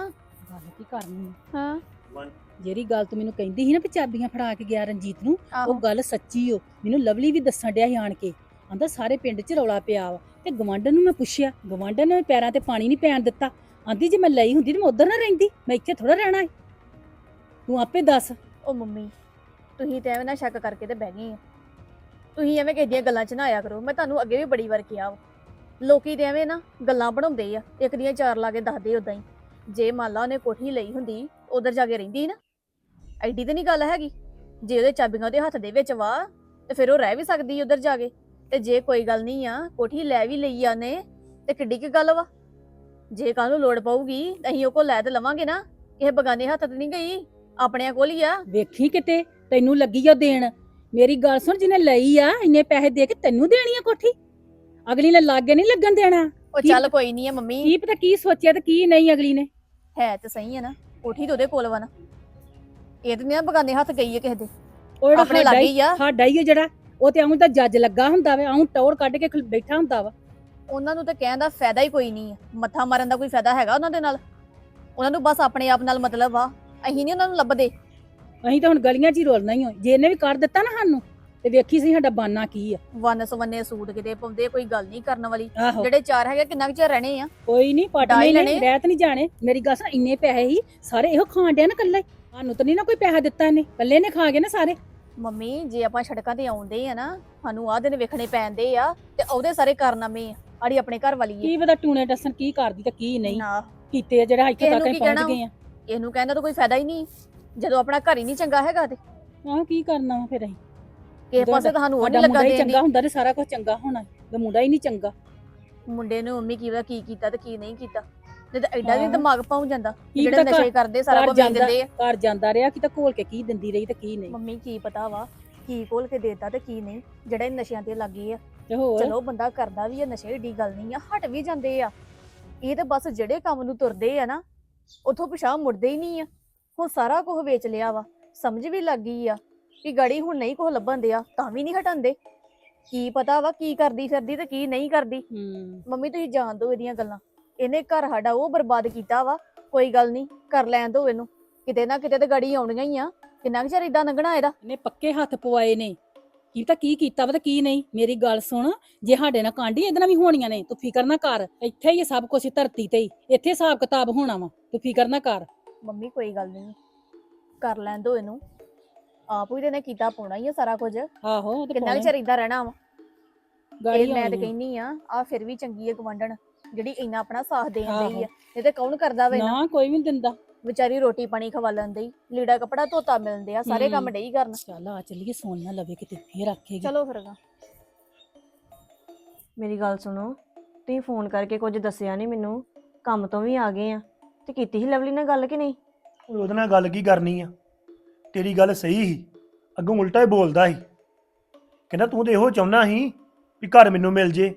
ਗੱਲ ਕੀ ਕਰਨੀ ਆ? ਹਾਂ। ਜਿਹੜੀ ਗੱਲ ਤੂੰ ਮੈਨੂੰ ਕਹਿੰਦੀ ਸੀ ਨਾ ਵੀ ਚਾਬੀਆਂ ਫੜਾ ਕੇ ਗਿਆ ਰਣਜੀਤ ਨੂੰ ਉਹ ਆਹੋ। ਗੱਲ ਸੱਚੀ ਓ। ਮੈਨੂੰ ਲਵਲੀ ਵੀ ਦੱਸਣ ਡਿਆ ਸੀ ਆਣ ਕੇ। ਆਂਦਾ ਸਾਰੇ ਪਿੰਡ 'ਚ ਰੌਲਾ ਪਿਆ ਵਾ। ਤੇ ਗਵਾਂਢਣ ਨੂੰ ਮੈਂ ਪੁੱਛਿਆ ਗਵਾਂਢਣ ਨੇ ਪੈਰਾਂ ਤੇ ਪਾਣੀ ਨਹੀਂ ਪੈਣ ਦਿੱਤਾ। ਆਂਦੀ ਜੇ ਮੈਂ ਲਈ ਹੁੰਦੀ ਤੇ ਮੈਂ ਉਧਰ ਨਾ ਰਹਿੰਦੀ ਮੈਂ ਇੱਥੇ ਥੋੜਾ ਰਹਿਣਾ ਏ। ਤੂੰ ਆਪੇ ਦੱਸ। ਉਹ ਮੰਮੀ ਤੁਸੀਂ ਤੇ ਐਵੇਂ ਨਾ ਸ਼ੱਕ ਕਰਕੇ ਤੇ ਬਹਿ ਗਏ ਆ ਤੁਸੀਂ ਐਵੇਂ ਕਿਸੇ ਦੀਆਂ ਗੱਲਾਂ 'ਚ ਨਾ ਆਇਆ ਕਰੋ। ਮੈਂ ਤੁਹਾਨੂੰ ਅੱਗੇ ਵੀ ਬੜੀ ਵਾਰ ਕਿਹਾ ਵਾ। ਲੋਕੀ ਤੇ ਐਵੇਂ ਨਾ ਗੱਲਾਂ ਬਣਾਉਂਦੇ ਆ, ਇੱਕ ਦੀਆਂ ਚਾਰ ਲਾ ਕੇ ਦੱਸਦੇ ਉਦਾਂ ਹੀ। ਜੇ ਮੰਨ ਲਾ ਉਹਨੇ ਕੋਠੀ ਲਈ ਹੁੰਦੀ, ਉਧਰ ਜਾ ਕੇ ਰਹਿੰਦੀ ਨਾ, ਐਡੀ ਤੇ ਨਹੀਂ ਗੱਲ ਹੈਗੀ। ਜੇ ਉਹਦੇ ਚਾਬੀਆਂ ਉਹਦੇ ਹੱਥ ਦੇ ਵਿੱਚ ਵਾ, ਤੇ ਫਿਰ ਉਹ ਰਹਿ ਵੀ ਸਕਦੀ ਉਧਰ ਜਾ ਕੇ। ਤੇ ਜੇ ਕੋਈ ਗੱਲ ਨਹੀਂ ਆ, ਕੋਠੀ ਲੈ ਵੀ ਲਈ ਆ ਨੇ ਤੇ ਕਿੱਡੀ ਕੀ ਗੱਲ ਵਾ। ਜੇ ਕੱਲ ਨੂੰ ਲੋੜ ਪਊਗੀ ਅਸੀਂ ਉਹ ਕੋਲ ਲੈ ਤੇ ਲਵਾਂਗੇ ਨਾ। ਕਿਸੇ ਬਗਾਨੇ ਹੱਥ ਤੇ ਨਹੀਂ ਗਈ, ਆਪਣਿਆਂ ਕੋਲ ਹੀ ਆ। ਵੇਖੀ ਕਿਤੇ, ਤੈਨੂੰ ਲੱਗੀ ਆ ਦੇਣ। ਮੇਰੀ ਗੱਲ ਸੁਣ, ਜਿਹਨੇ ਲਈ ਆ, ਇੰਨੇ ਪੈਸੇ ਦੇ ਕੇ ਤੈਨੂੰ ਦੇਣੀ ਆ ਕੋਠੀ? ਅਗਲੀ ਨੇ ਲਾਗੇ ਨਹੀਂ ਲੱਗਣ ਦੇਣਾ? ਉਹ ਕੀ- ਚੱਲ ਕੋਈ ਨਹੀਂ ਆ ਮੰਮੀ। ਕੀ ਪਤਾ ਕੀ ਸੋਚਿਆ ਤੇ ਕੀ ਨਹੀਂ ਅਗਲੀ ਨੇ? ਹੈ ਤੇ ਸਹੀ ਹੈ ਨਾ ਕੋਠੀ ਤੇ ਉਹਦੇ ਕੋਲ ਵਾ ਨਾ। ਇਹ ਤੇ ਨਹੀਂ ਬਗਾਨੇ ਹੱਥ ਗਈ ਹੈ ਕਿਸੇ ਦੇ। ਉਹ ਜਿਹੜਾ ਆਪਣੇ ਸਾਡਾ ਲਾਗੇ ਹੀ ਹੀ ਆ। ਸਾਡਾ ਹੀ ਆ ਜਿਹੜਾ ਉਹ ਤੇ ਆਉਂ ਤਾਂ ਜੱਜ ਲੱਗਾ ਹੁੰਦਾ ਵਾ ਆਉਂ ਟੌਰ ਕੱਢ ਕੇ ਖਲ- ਬੈਠਾ ਹੁੰਦਾ ਵਾ। ਉਹਨਾਂ ਨੂੰ ਤਾਂ ਕਹਿਣ ਦਾ ਫਾਇਦਾ ਹੀ ਕੋਈ ਨਹੀਂ ਹੈ ਮੱਥਾ ਮਾਰਨ ਦਾ ਕੋਈ ਫਾਇਦਾ ਹੈਗਾ ਉਹਨਾਂ ਦੇ ਨਾਲ? ਉਹਨਾਂ ਨੂੰ ਬਸ ਆਪਣੇ ਆਪ ਨਾਲ ਮਤਲਬ ਆ। ਅਸੀਂ ਨਹੀਂ ਉਹਨਾਂ ਨੂੰ ਲੱਭਦੇ। ਅਸੀਂ ਤਾਂ ਹੁਣ ਗਲੀਆਂ 'ਚ ਹੀ ਰੋਲਣਾ ਹੀ ਹੋ ਜੇ ਇਹਨੇ ਵੀ ਕਰ ਦਿੱਤਾ ਨਾ ਸਾਨੂੰ ਤੇ ਵੇਖੀ ਸੀ ਸਾਡਾ ਬਾਨਾ ਕੀ ਆ। ਵਨ ਸਵੰਨੇ ਸੂਟ ਕਿਤੇ ਪਾਉਂਦੇ ਕੋਈ ਗੱਲ ਨਹੀਂ ਕਰਨ ਵਾਲੀ। ਆਹੋ। ਜਿਹੜੇ ਚਾਰ ਹੈਗੇ ਕਿੰਨਾ ਕੁ ਚਿਰ ਰਹਿਣੇ ਆ? ਕੋਈ ਨਹੀਂ ਪਟ ਡਾਈ ਨਹੀਂ ਲੈਣੇ। ਰਹਿਤ ਨਹੀਂ ਜਾਣੇ। ਮੇਰੀ ਗੱਲ ਸੁਣ ਇੰਨੇ ਪੈਸੇ ਹੀ ਸਾਰੇ ਇਹੋ ਖਾਣ ਡਿਆ ਨਾ ਕੱਲਾ ਸਾਨੂੰ ਤਾਂ ਨਹੀਂ ਨਾ ਕੋਈ ਪੈਸਾ ਦਿੱਤਾ ਇਹਨੇ। ਕੱਲੇ ਨੇ ਖਾ ਗਏ ਨਾ ਸਾਰੇ। ਮੰਮੀ ਜੇ ਆਪਾਂ ਸੜਕਾਂ ਤੇ ਆਉਂਦੇ ਆ ਨਾ ਸਾਨੂੰ ਆਹ ਦਿਨ ਵੇਖਣੇ ਪੈਂਦੇ ਆ ਤੇ ਉਹਦੇ ਸਾਰੇ ਕਾਰਨਾਮੇ ਆ। ਆੜੀ ਆਪਣੇ ਘਰ ਵਾਲੀ ਕੀ ਪਤਾ ਟੂਣੇ ਟੱਸਣ ਕੀ ਕਰਦੀ ਤੇ ਕੀ ਨਹੀਂ। ਨਾ। ਕੀਤੇ ਆ ਜਿਹੜਾ ਇੱਥੇ ਤੱਕ ਨੂੰ ਅਸੀਂ ਕੀ ਪਹੁੰਚ ਕਹਿਣਾ ਗਏ ਆ। ਇਹਨੂੰ ਕਹਿੰਦਾ ਤਾਂ ਕੋਈ ਫਾਇਦਾ ਹੀ ਨਹੀਂ। ਜਦੋਂ ਆਪਣਾ ਘਰ ਹੀ ਨਹੀਂ ਚੰਗਾ ਹੈਗਾ ਤੇ। ਆਹ ਕੀ ਕਰਨਾ ਵਾ ਫਿਰ ਅਸੀਂ? ਕਿਸੇ ਪਾਸੇ ਤੁਹਾਨੂੰ ਉਹ ਨਹੀਂ ਲੱਗਾ ਦੀ ਚੰਗਾ ਹੁੰਦਾ ਤੇ ਸਾਰਾ ਕੁਝ ਚੰਗਾ ਹੋਣਾ ਤੇ ਮੁੰਡਾ ਹੀ ਨਹੀਂ ਚੰਗਾ। ਮੁੰਡੇ ਨੂੰ ਮੰਮੀ ਕੀ ਕੀ ਕੀਤਾ ਤੇ ਕੀ ਨਹੀਂ ਕੀਤਾ। ਨਹੀਂ ਤਾਂ ਐਡਾ ਵੀ। ਦਿਮਾਗ ਪਾਉ ਜਾਂਦਾ ਜਿਹੜੇ ਨਸ਼ੇ ਕਰਦੇ ਸਾਰਾ ਕੁਝ ਦਿੰਦੇ ਆ। ਘਰ ਜਾਂਦਾ ਰਿਹਾ ਕਿ ਤਾਂ ਘੋਲ ਕੇ ਕੀ ਦਿੰਦੀ ਰਹੀ ਤੇ ਕੀ ਨਹੀਂ। ਮੰਮੀ ਕੀ ਪਤਾ ਵਾ ਕੀ ਖੋਲ ਕੇ ਦੇਤਾ ਤੇ ਕੀ ਨਹੀਂ ਜਿਹੜੇ ਨਸ਼ਿਆਂ ਤੇ ਲੱਗੇ ਆ। ਤੇ ਹੋਰ? ਚਲੋ ਬੰਦਾ ਕਰਦਾ ਵੀ ਆ ਨਸ਼ੇ ਏਡੀ ਗੱਲ ਨਹੀਂ ਆ ਹਟ ਵੀ ਜਾਂਦੇ ਆ। ਇਹ ਤਾਂ ਬਸ ਜਿਹੜੇ ਕੰਮ ਨੂੰ ਤੁਰਦੇ ਆ ਨਾ ਉਥੋਂ ਪਿਛਾਂ ਮੁੜਦੇ ਹੀ ਨਹੀਂ ਆ। ਹੁਣ ਸਾਰਾ ਕੁਝ ਵੇਚ ਲਿਆ ਵਾ ਸਮਝ ਵੀ ਲੱਗ ਗਈ ਆ। ਕਿ ਗੜੀ ਹੁਣ ਨਹੀਂ ਕੁਝ ਲੱਭਣ ਦਿਆ ਤਾਂ ਵੀ ਨਹੀਂ ਹਟਾਉਂਦੇ ਕੀ ਪਤਾ ਵਾ ਕੀ ਕਰਦੀ ਫਿਰਦੀ ਤੇ ਕੀ ਨਹੀਂ ਕਰਦੀ। ਹੂੰ। ਮੰਮੀ ਤੁਸੀਂ ਜਾਣ ਦਿਓ ਇਹਦੀਆਂ ਗੱਲਾਂ। ਇਹਨੇ ਘਰ ਸਾਡਾ ਉਹ ਬਰਬਾਦ ਕੀਤਾ ਵਾ ਕੋਈ ਗੱਲ ਨਹੀਂ ਕਰ ਲੈਣ ਦਿਓ ਇਹਨੂੰ। ਕਿਤੇ ਨਾ ਕਿਤੇ ਤੇ ਗੜੀ ਆਉਣੀਆਂ ਹੀ ਆ। ਕਿੰਨਾ ਕੁ ਚਿਰ ਇਦਾਂ ਲੰਘਣਾ ਇਹਦਾ? ਇਹਨੇ ਪੱਕੇ ਹੱਥ ਪਵਾਏ ਨੇ। ਕੀ ਤਾਂ ਕੀ ਕੀਤਾ ਵਾ ਤੇ ਕੀ ਨਹੀਂ? ਮੇਰੀ ਗੱਲ ਸੁਣ ਜੇ ਸਾਡੇ ਨਾਲ ਕਾਂਡੀ ਇਹਦੇ ਨਾਲ ਵੀ ਹੋਣੀਆਂ ਨੇ। ਤੂੰ ਫਿਕਰ ਨਾ ਕਰ ਇੱਥੇ ਹੀ ਇਹ ਸਭ ਕੁਝ ਧਰਤੀ ਤੇ ਹੀ। ਇੱਥੇ ਹਿਸਾਬ ਕਿਤਾਬ ਹੋਣਾ ਵਾ। ਤੂੰ ਫਿਕਰ ਨਾ ਕਰ। ਮੰਮੀ ਕੋਈ ਗੱਲ ਨਹੀਂ। ਕਰ ਲੈਣ ਦਿਓ ਇਹਨੂੰ। ਆਪ ਵੀ ਇਹਨੇ ਕੀਤਾ ਪਾਉਣਾ ਹੀ ਆ ਸਾਰਾ ਕੁਝ। ਆਹੋ ਉਹ ਤੇ ਕਿੰਨਾ ਕੁ ਚਿਰ ਇਦਾਂ ਰਹਿਣਾ ਵਾ। ਗਾੜੀ ਇਹ ਮੈਂ ਤੇ। ਕਹਿੰਨੀ ਆ ਆ ਫਿਰ ਵੀ ਚੰਗੀ ਹੈ ਗਵੰਡਣ ਜਿਹੜੀ ਇੰਨਾ ਆਪਣਾ ਸਾਥ ਦੇਣ ਆਹੋ। ਡਈ ਆ। ਇਹ ਤੇ ਕੌਣ ਕਰਦਾ ਵੇ ਨਾ? ਨਾ ਕੋਈ ਵੀ ਦਿੰਦਾ। ਵਿਚਾਰੀ ਰੋਟੀ ਪਾਣੀ ਖਵਾ ਲੈਂਦੀ ਲੀੜਾ ਕਪੜਾ ਧੋਤਾ ਮਿਲਦੇ ਆ ਸਾਰੇ ਕੰਮ ਹੂੰ। ਡਈ ਕਰਨ। ਚੱਲ ਆ ਚੱਲੀਏ ਸੋਨ ਨਾ ਲਵੇ ਕਿਤੇ ਫੇਰ ਆਖੇਗੀ। ਚਲੋ ਫਿਰ ਗਾ। ਮੇਰੀ ਗੱਲ ਸੁਣੋ ਤੁਸੀਂ ਫੋਨ ਕਰਕੇ ਕੁਝ ਦੱਸਿਆ ਨਹੀਂ ਮੈਨੂੰ ਕੰਮ ਤੋਂ ਵੀ ਆ ਗਏ ਆ। ਤੇ ਕੀਤੀ ਸੀ ਲਵਲੀ ਨਾਲ ਗੱਲ ਕਿ ਨਹੀਂ? ਉਹਦੇ ਨਾਲ ਗੱਲ ਕੀ ਕਰਨੀ ਆ? ਤੇਰੀ ਗੱਲ ਸਹੀ ਸੀ ਅੱਗੋਂ ਉਲਟਾ ਹੀ ਬੋਲਦਾ ਸੀ। ਕਹਿੰਦਾ ਤੂੰ ਤੇ ਇਹੋ ਚਾਹੁੰਦਾ ਸੀ ਵੀ ਘਰ ਮੈਨੂੰ ਮਿਲ ਜੇ।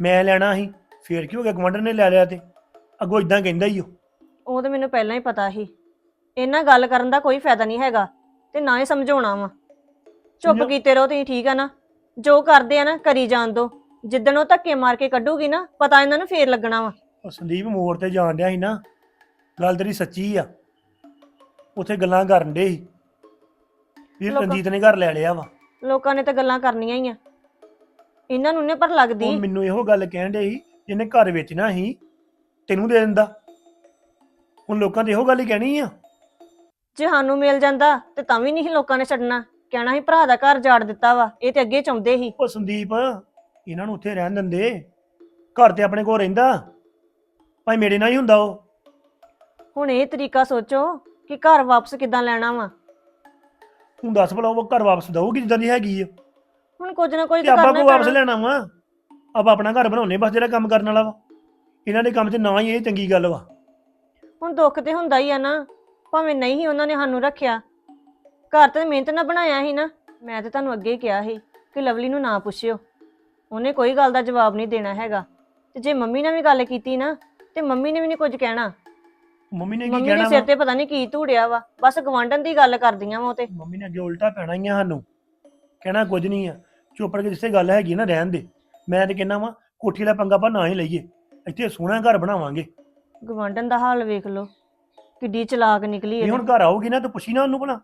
ਮੈਂ ਲੈਣਾ ਸੀ ਫੇਰ ਕੀ ਹੋ ਗਿਆ ਗਵੰਡਰ ਨੇ ਲੈ ਲਿਆ ਤੇ। ਅੱਗੋਂ ਇਦਾਂ ਕਹਿੰਦਾ ਹੀ ਉਹ ਉਹ ਤਾਂ ਮੈਨੂੰ ਪਹਿਲਾਂ ਹੀ ਪਤਾ ਸੀ। ਇਹਨਾਂ ਗੱਲ ਕਰਨ ਦਾ ਕੋਈ ਫਾਇਦਾ ਨਹੀਂ ਹੈਗਾ ਤੇ ਨਾ ਹੀ ਸਮਝਾਉਣਾ ਵਾ। ਚੁੱਪ ਸਮਝੋ। ਕੀਤੇ ਰਹੋ ਤੁਸੀਂ ਠੀਕ ਆ ਨਾ? ਜੋ ਕਰਦੇ ਆ ਨਾ ਕਰੀ ਜਾਣ ਦੋ। ਜਿੱਦਣ ਉਹ ਧੱਕੇ ਮਾਰ ਕੇ ਕੱਢੂਗੀ ਨਾ ਪਤਾ ਇਹਨਾਂ ਨੂੰ ਫੇਰ ਲੱਗਣਾ ਵਾ। ਉਹ ਸੰਦੀਪ ਮੋੜ ਤੇ ਜਾਣ ਡਿਆ ਸੀ ਨਾ ਗੱਲ ਤੇਰੀ ਸੱਚੀ ਆ। ਉੱਥੇ ਗੱਲਾਂ ਕਰਨ ਡੇ ਸੀ। ਵੀ ਲੋਕਾਂ- ਰਣਜੀਤ ਨੇ ਘਰ ਲੈ ਲਿਆ ਵਾ। ਲੋਕਾਂ ਨੇ ਤਾਂ ਗੱਲਾਂ ਕਰਨੀਆਂ ਹੀ ਆ। ਇਹਨਾਂ ਨੂੰ ਨੇ ਪਰ ਲੱਗਦੀ। ਉਹ ਮੈਨੂੰ ਇਹੋ ਗੱਲ ਕਹਿਣ ਡੇ ਸੀ ਜਿਹਨੇ ਘਰ ਵੇਚਣਾ ਸੀ ਤੈਨੂੰ ਦੇ ਦਿੰਦਾ। ਹੁਣ ਲੋਕਾਂ ਤੇ ਇਹੋ ਗੱਲ ਹੀ ਕਹਿਣੀ ਆ। ਜੇ ਸਾਨੂੰ ਮਿਲ ਜਾਂਦਾ ਤੇ ਤਾਂ ਵੀ ਨਹੀਂ ਲੋਕਾਂ ਨੇ ਛੱਡਣਾ। ਕਹਿਣਾ ਸੀ ਭਰਾ ਦਾ ਘਰ ਜਾੜ ਦਿੱਤਾ ਵਾ ਇਹ ਤੇ ਅੱਗੇ ਚਾਹੁੰਦੇ ਸੀ। ਉਹ ਸੰਦੀਪ ਇਹਨਾਂ ਨੂੰ ਉੱਥੇ ਰਹਿਣ ਦਿੰਦੇ। ਘਰ ਤੇ ਆਪਣੇ ਕੋਲ ਰਹਿੰਦਾ। ਭਾਈ ਮੇਰੇ ਨਾਲ ਹੀ ਹੁੰਦਾ ਉਹ। ਹੁਣ ਇਹ ਤਰੀਕਾ ਸੋਚੋ ਕਿ ਘਰ ਵਾਪਸ ਕਿੱਦਾਂ ਲੈਣਾ ਵਾ? ਹੁਣ ਦੱਸ ਭਲਾ ਉਹ ਘਰ ਵਾਪਸ ਦਊਗੀ ਜਿੱਦਾਂ ਦੀ ਹੈਗੀ ਆ। ਹੁਣ ਕੁਝ ਨਾ ਕੁਝ ਤੇ ਤਾਂ ਆਪਾਂ ਕਰਨਾ ਕੋ ਵਾਪਸ ਪੈਣਾ। ਲੈਣਾ ਵਾ। ਆਪਾਂ ਆਪਣਾ ਘਰ ਬਣਾਉਨੇ ਬਸ ਜਿਹੜਾ ਕੰਮ ਕਰਨ ਵਾਲਾ ਵਾ। ਇਹਨਾਂ ਦੇ ਕੰਮ 'ਚ ਨਾ ਹੀ ਇਹ ਚੰਗੀ ਗੱਲ ਵਾ। ਹੁਣ ਦੁੱਖ ਤੇ ਹੁੰਦਾ ਹੀ ਆ ਨਾ। ਭਾਵੇਂ ਨਹੀਂ ਉਹਨਾਂ ਨੇ ਸਾਨੂੰ ਰੱਖਿਆ। ਘਰ ਤੇ ਮਿਹਨਤ ਨਾਲ ਬਣਾਇਆ ਸੀ ਨਾ। ਮੈਂ ਤੇ ਤੁਹਾਨੂੰ ਅੱਗੇ ਹੀ ਕਿਹਾ ਸੀ ਕਿ ਲਵਲੀ ਨੂੰ ਨਾ ਪੁੱਛਿਓ। ਉਹਨੇ ਕੋਈ ਗੱਲ ਦਾ ਜਵਾਬ ਨਹੀਂ ਦੇਣਾ ਹੈਗਾ। ਤੇ ਜੇ ਮੰਮੀ ਨੇ ਵੀ ਗੱਲ ਕੀਤੀ ਨਾ ਤੇ ਮੰਮੀ ਨੇ ਵੀ ਨਹੀਂ ਕੁਝ ਕਹਿਣਾ। ਮੰਮੀ ਨੇ ਕੀ ਮੰਮੀ ਦੇ ਕਹਿਣਾ ਸਿਰ ਵਾ। ਤੇ ਪਤਾ ਨਹੀਂ ਕੀ ਧੂੜਿਆ ਵਾ। ਬਸ ਗਵਾਂਢਣ ਦੀ ਗੱਲ ਕਰਦੀਆਂ ਵਾ ਉਹ ਤੇ। ਮੰਮੀ ਨੇ ਅੱਗੇ ਉਲਟਾ ਪੈਣਾ ਹੀ ਆ ਸਾਨੂੰ। ਕਹਿਣਾ ਕੁਝ ਨਹੀਂ ਆ। ਚੁੱਪ ਕਰਕੇ ਜਿੱਥੇ ਗੱਲ ਹੈਗੀ ਨਾ ਰਹਿਣ ਦੇ। ਮੈਂ ਤੇ ਕਹਿੰਦਾ ਵਾ ਕੋਠੀ ਵਾਲਾ ਪੰਗਾ ਆਪਾਂ ਨਾ ਹੀ ਲਈਏ। ਇੱਥੇ ਸੋਹਣਾ ਘਰ ਬਣਾਵਾਂਗੇ। ਗਵਾਂਢਣ ਦਾ ਹਾਲ ਵੇਖ ਲਓ। ਕਿੱਡੀ ਚਲਾਕ ਨਿਕਲੀ ਇਹ ਹੁਣ ਘਰ ਆਊਗੀ ਨਾ ਤੂੰ ਪੁੱਛੀ ਨਾ ਉਹਨੂੰ ਭਲਾ।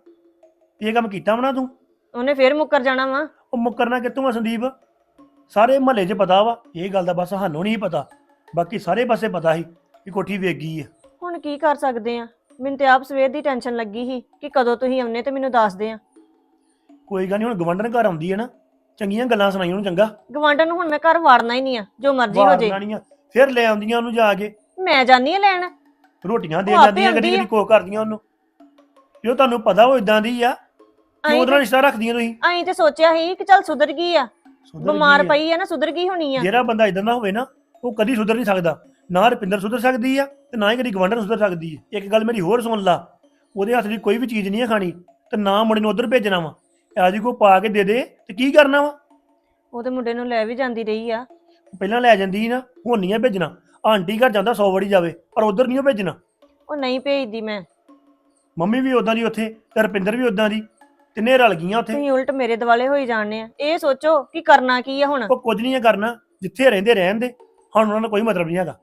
ਇਹ ਕੰਮ ਕੀਤਾ ਨਾ ਤੂੰ? ਉਹਨੇ ਫੇਰ ਮੁੱਕਰ ਜਾਣਾ ਵਾ। ਉਹ ਮੁੱਕਰਨਾ ਕਿੱਥੋਂ ਆ ਸੰਦੀਪ? ਸਾਰੇ ਮਹੱਲੇ 'ਚ ਪਤਾ ਵਾ। ਇਹ ਗੱਲ ਦਾ ਬਸ ਸਾਨੂੰ ਨਹੀਂ ਪਤਾ। ਬਾਕੀ ਸਾਰੇ ਪਾਸੇ ਪਤਾ ਸੀ ਕਿ ਕੋਠੀ ਵੇਚ ਗਈ ਆ। ਹੁਣ ਕੀ ਕਰ ਸਕਦੇ ਆ? ਮੈਨੂੰ ਤੇ ਆਪ ਸਵੇਰ ਦੀ ਟੈਨਸ਼ਨ ਲੱਗੀ ਸੀ ਕਿ ਕਦੋਂ ਤੁਸੀਂ ਆਉਨੇ ਤੇ ਮੈਨੂੰ ਦੱਸਦੇ ਆ। ਕੋਈ ਗੱਲ ਨਹੀਂ ਹੁਣ ਗਵੰਡਨ ਘਰ ਆਉਂਦੀ ਹੈ ਨਾ ਚੰਗੀਆਂ ਗੱਲਾਂ ਸੁਣਾਈ ਉਹਨੂੰ ਚੰਗਾ। ਗਵਾਂਢਣ ਨੂੰ ਹੁਣ ਮੈਂ ਘਰ ਵਾੜਨਾ ਹੀ ਨਹੀਂ ਆ ਜੋ ਮਰਜ਼ੀ ਹੋ ਜੇ। ਵਾਰਨਾਣੀਆਂ ਫਿਰ ਲੈ ਆਉਂਦੀਆਂ ਉਹਨੂੰ ਜਾ ਕੇ। ਮੈਂ ਜਾਨੀ ਆ ਲੈਣ। ਰੋਟੀਆਂ ਦੇ ਉਹ ਆਪੇ ਜਾਂਦੀਆਂ ਕਦੀ ਆਉਂਦੀ ਕਦੀ ਆ। ਕਰਦੀਆਂ ਉਹਨੂੰ। ਜੋ ਤੁਹਾਨੂੰ ਪਤਾ ਉਹ ਇਦਾਂ ਦੀ ਆ ਕਿ ਉਹਦੇ ਨਾਲ ਰਿਸ਼ਤਾ ਰੱਖਦੀਆਂ ਤੁਸੀਂ। ਅਸੀਂ ਤੇ ਸੋਚਿਆ ਸੀ ਕਿ ਚੱਲ ਸੁਧਰ ਗਈ ਆ। ਸੁਧਰ ਬਿਮਾਰ ਆ। ਪਈ ਆ ਨਾ ਸੁਧਰ ਗਈ ਹੋਣੀ ਆ। ਜਿਹੜਾ ਬੰਦਾ ਇਦਾਂ ਦਾ ਹੋਵੇ ਨਾ ਉਹ ਕਦੀ ਸੁਧਰ ਨਹੀਂ ਸਕਦਾ। ਨਾ ਰਪਿੰਦਰ ਸੁਧਰ ਸਕਦੀ ਆ ਤੇ ਨਾ ਹੀ ਕਦੀ ਗਵੰਡਨ ਸੁਧਰ ਸਕਦੀ ਹੈ ਇੱਕ ਗੱਲ ਮੇਰੀ ਹੋਰ ਸੁਣ ਲਾ ਉਹਦੇ ਹੱਥ ਦੀ ਕੋਈ ਵੀ ਚੀਜ਼ ਨਹੀਂ ਹੈ ਖਾਣੀ ਤੇ ਨਾ ਮੁੰਡੇ ਨੂੰ ਉਧਰ ਭੇਜਣਾ ਵਾ। ਆਜੀ ਕੋ ਪਾ ਕੇ ਦੇ ਦੇ ਤੇ ਕੀ ਕਰਨਾ ਵਾ? ਉਹਦੇ ਮੁੰਡੇ ਨੂੰ ਲੈ ਵੀ ਜਾਂਦੀ ਰਹੀ ਆ। ਪਹਿਲਾਂ ਲੈ ਜਾਂਦੀ ਸੀ ਨਾ ਹੁਣ ਨਹੀਂ ਆ ਭੇਜਣਾ। ਆਂਟੀ ਘਰ ਜਾਂਦਾ 100 ਵਾਰੀ ਜਾਵੇ ਪਰ ਉਧਰ ਨਹੀਂ ਉਹ ਭੇਜਣਾ। ਉਹ ਨਹੀਂ ਭੇਜਦੀ ਮੈਂ। ਮੰਮੀ ਵੀ ਉਦਾਂ ਦੀ ਉੱਥੇ ਤੇ ਰਪਿੰਦਰ ਵੀ ਉਦਾਂ ਦੀ ਤਿੰਨੇ ਰਲ ਗਈਆਂ ਉੱਥੇ। ਤੁਸੀਂ ਉਲਟ ਮੇਰੇ ਦਿਵਾਲੇ ਹੋਈ ਜਾਣਦੇ ਆ। ਇਹ ਸੋਚੋ ਕਿ ਕਰਨਾ ਕੀ ਆ ਹੁਣ? ਉਹ ਕੁਝ ਨਹੀਂ ਹੈ ਕਰਨਾ ਜਿੱਥੇ ਰਹਿੰਦੇ ਰਹਿਣ ਦੇ ਹੁਣ ਉਹਨਾਂ ਨੂੰ ਕੋਈ ਮਤਲਬ ਨਹੀਂ ਹੈਗਾ।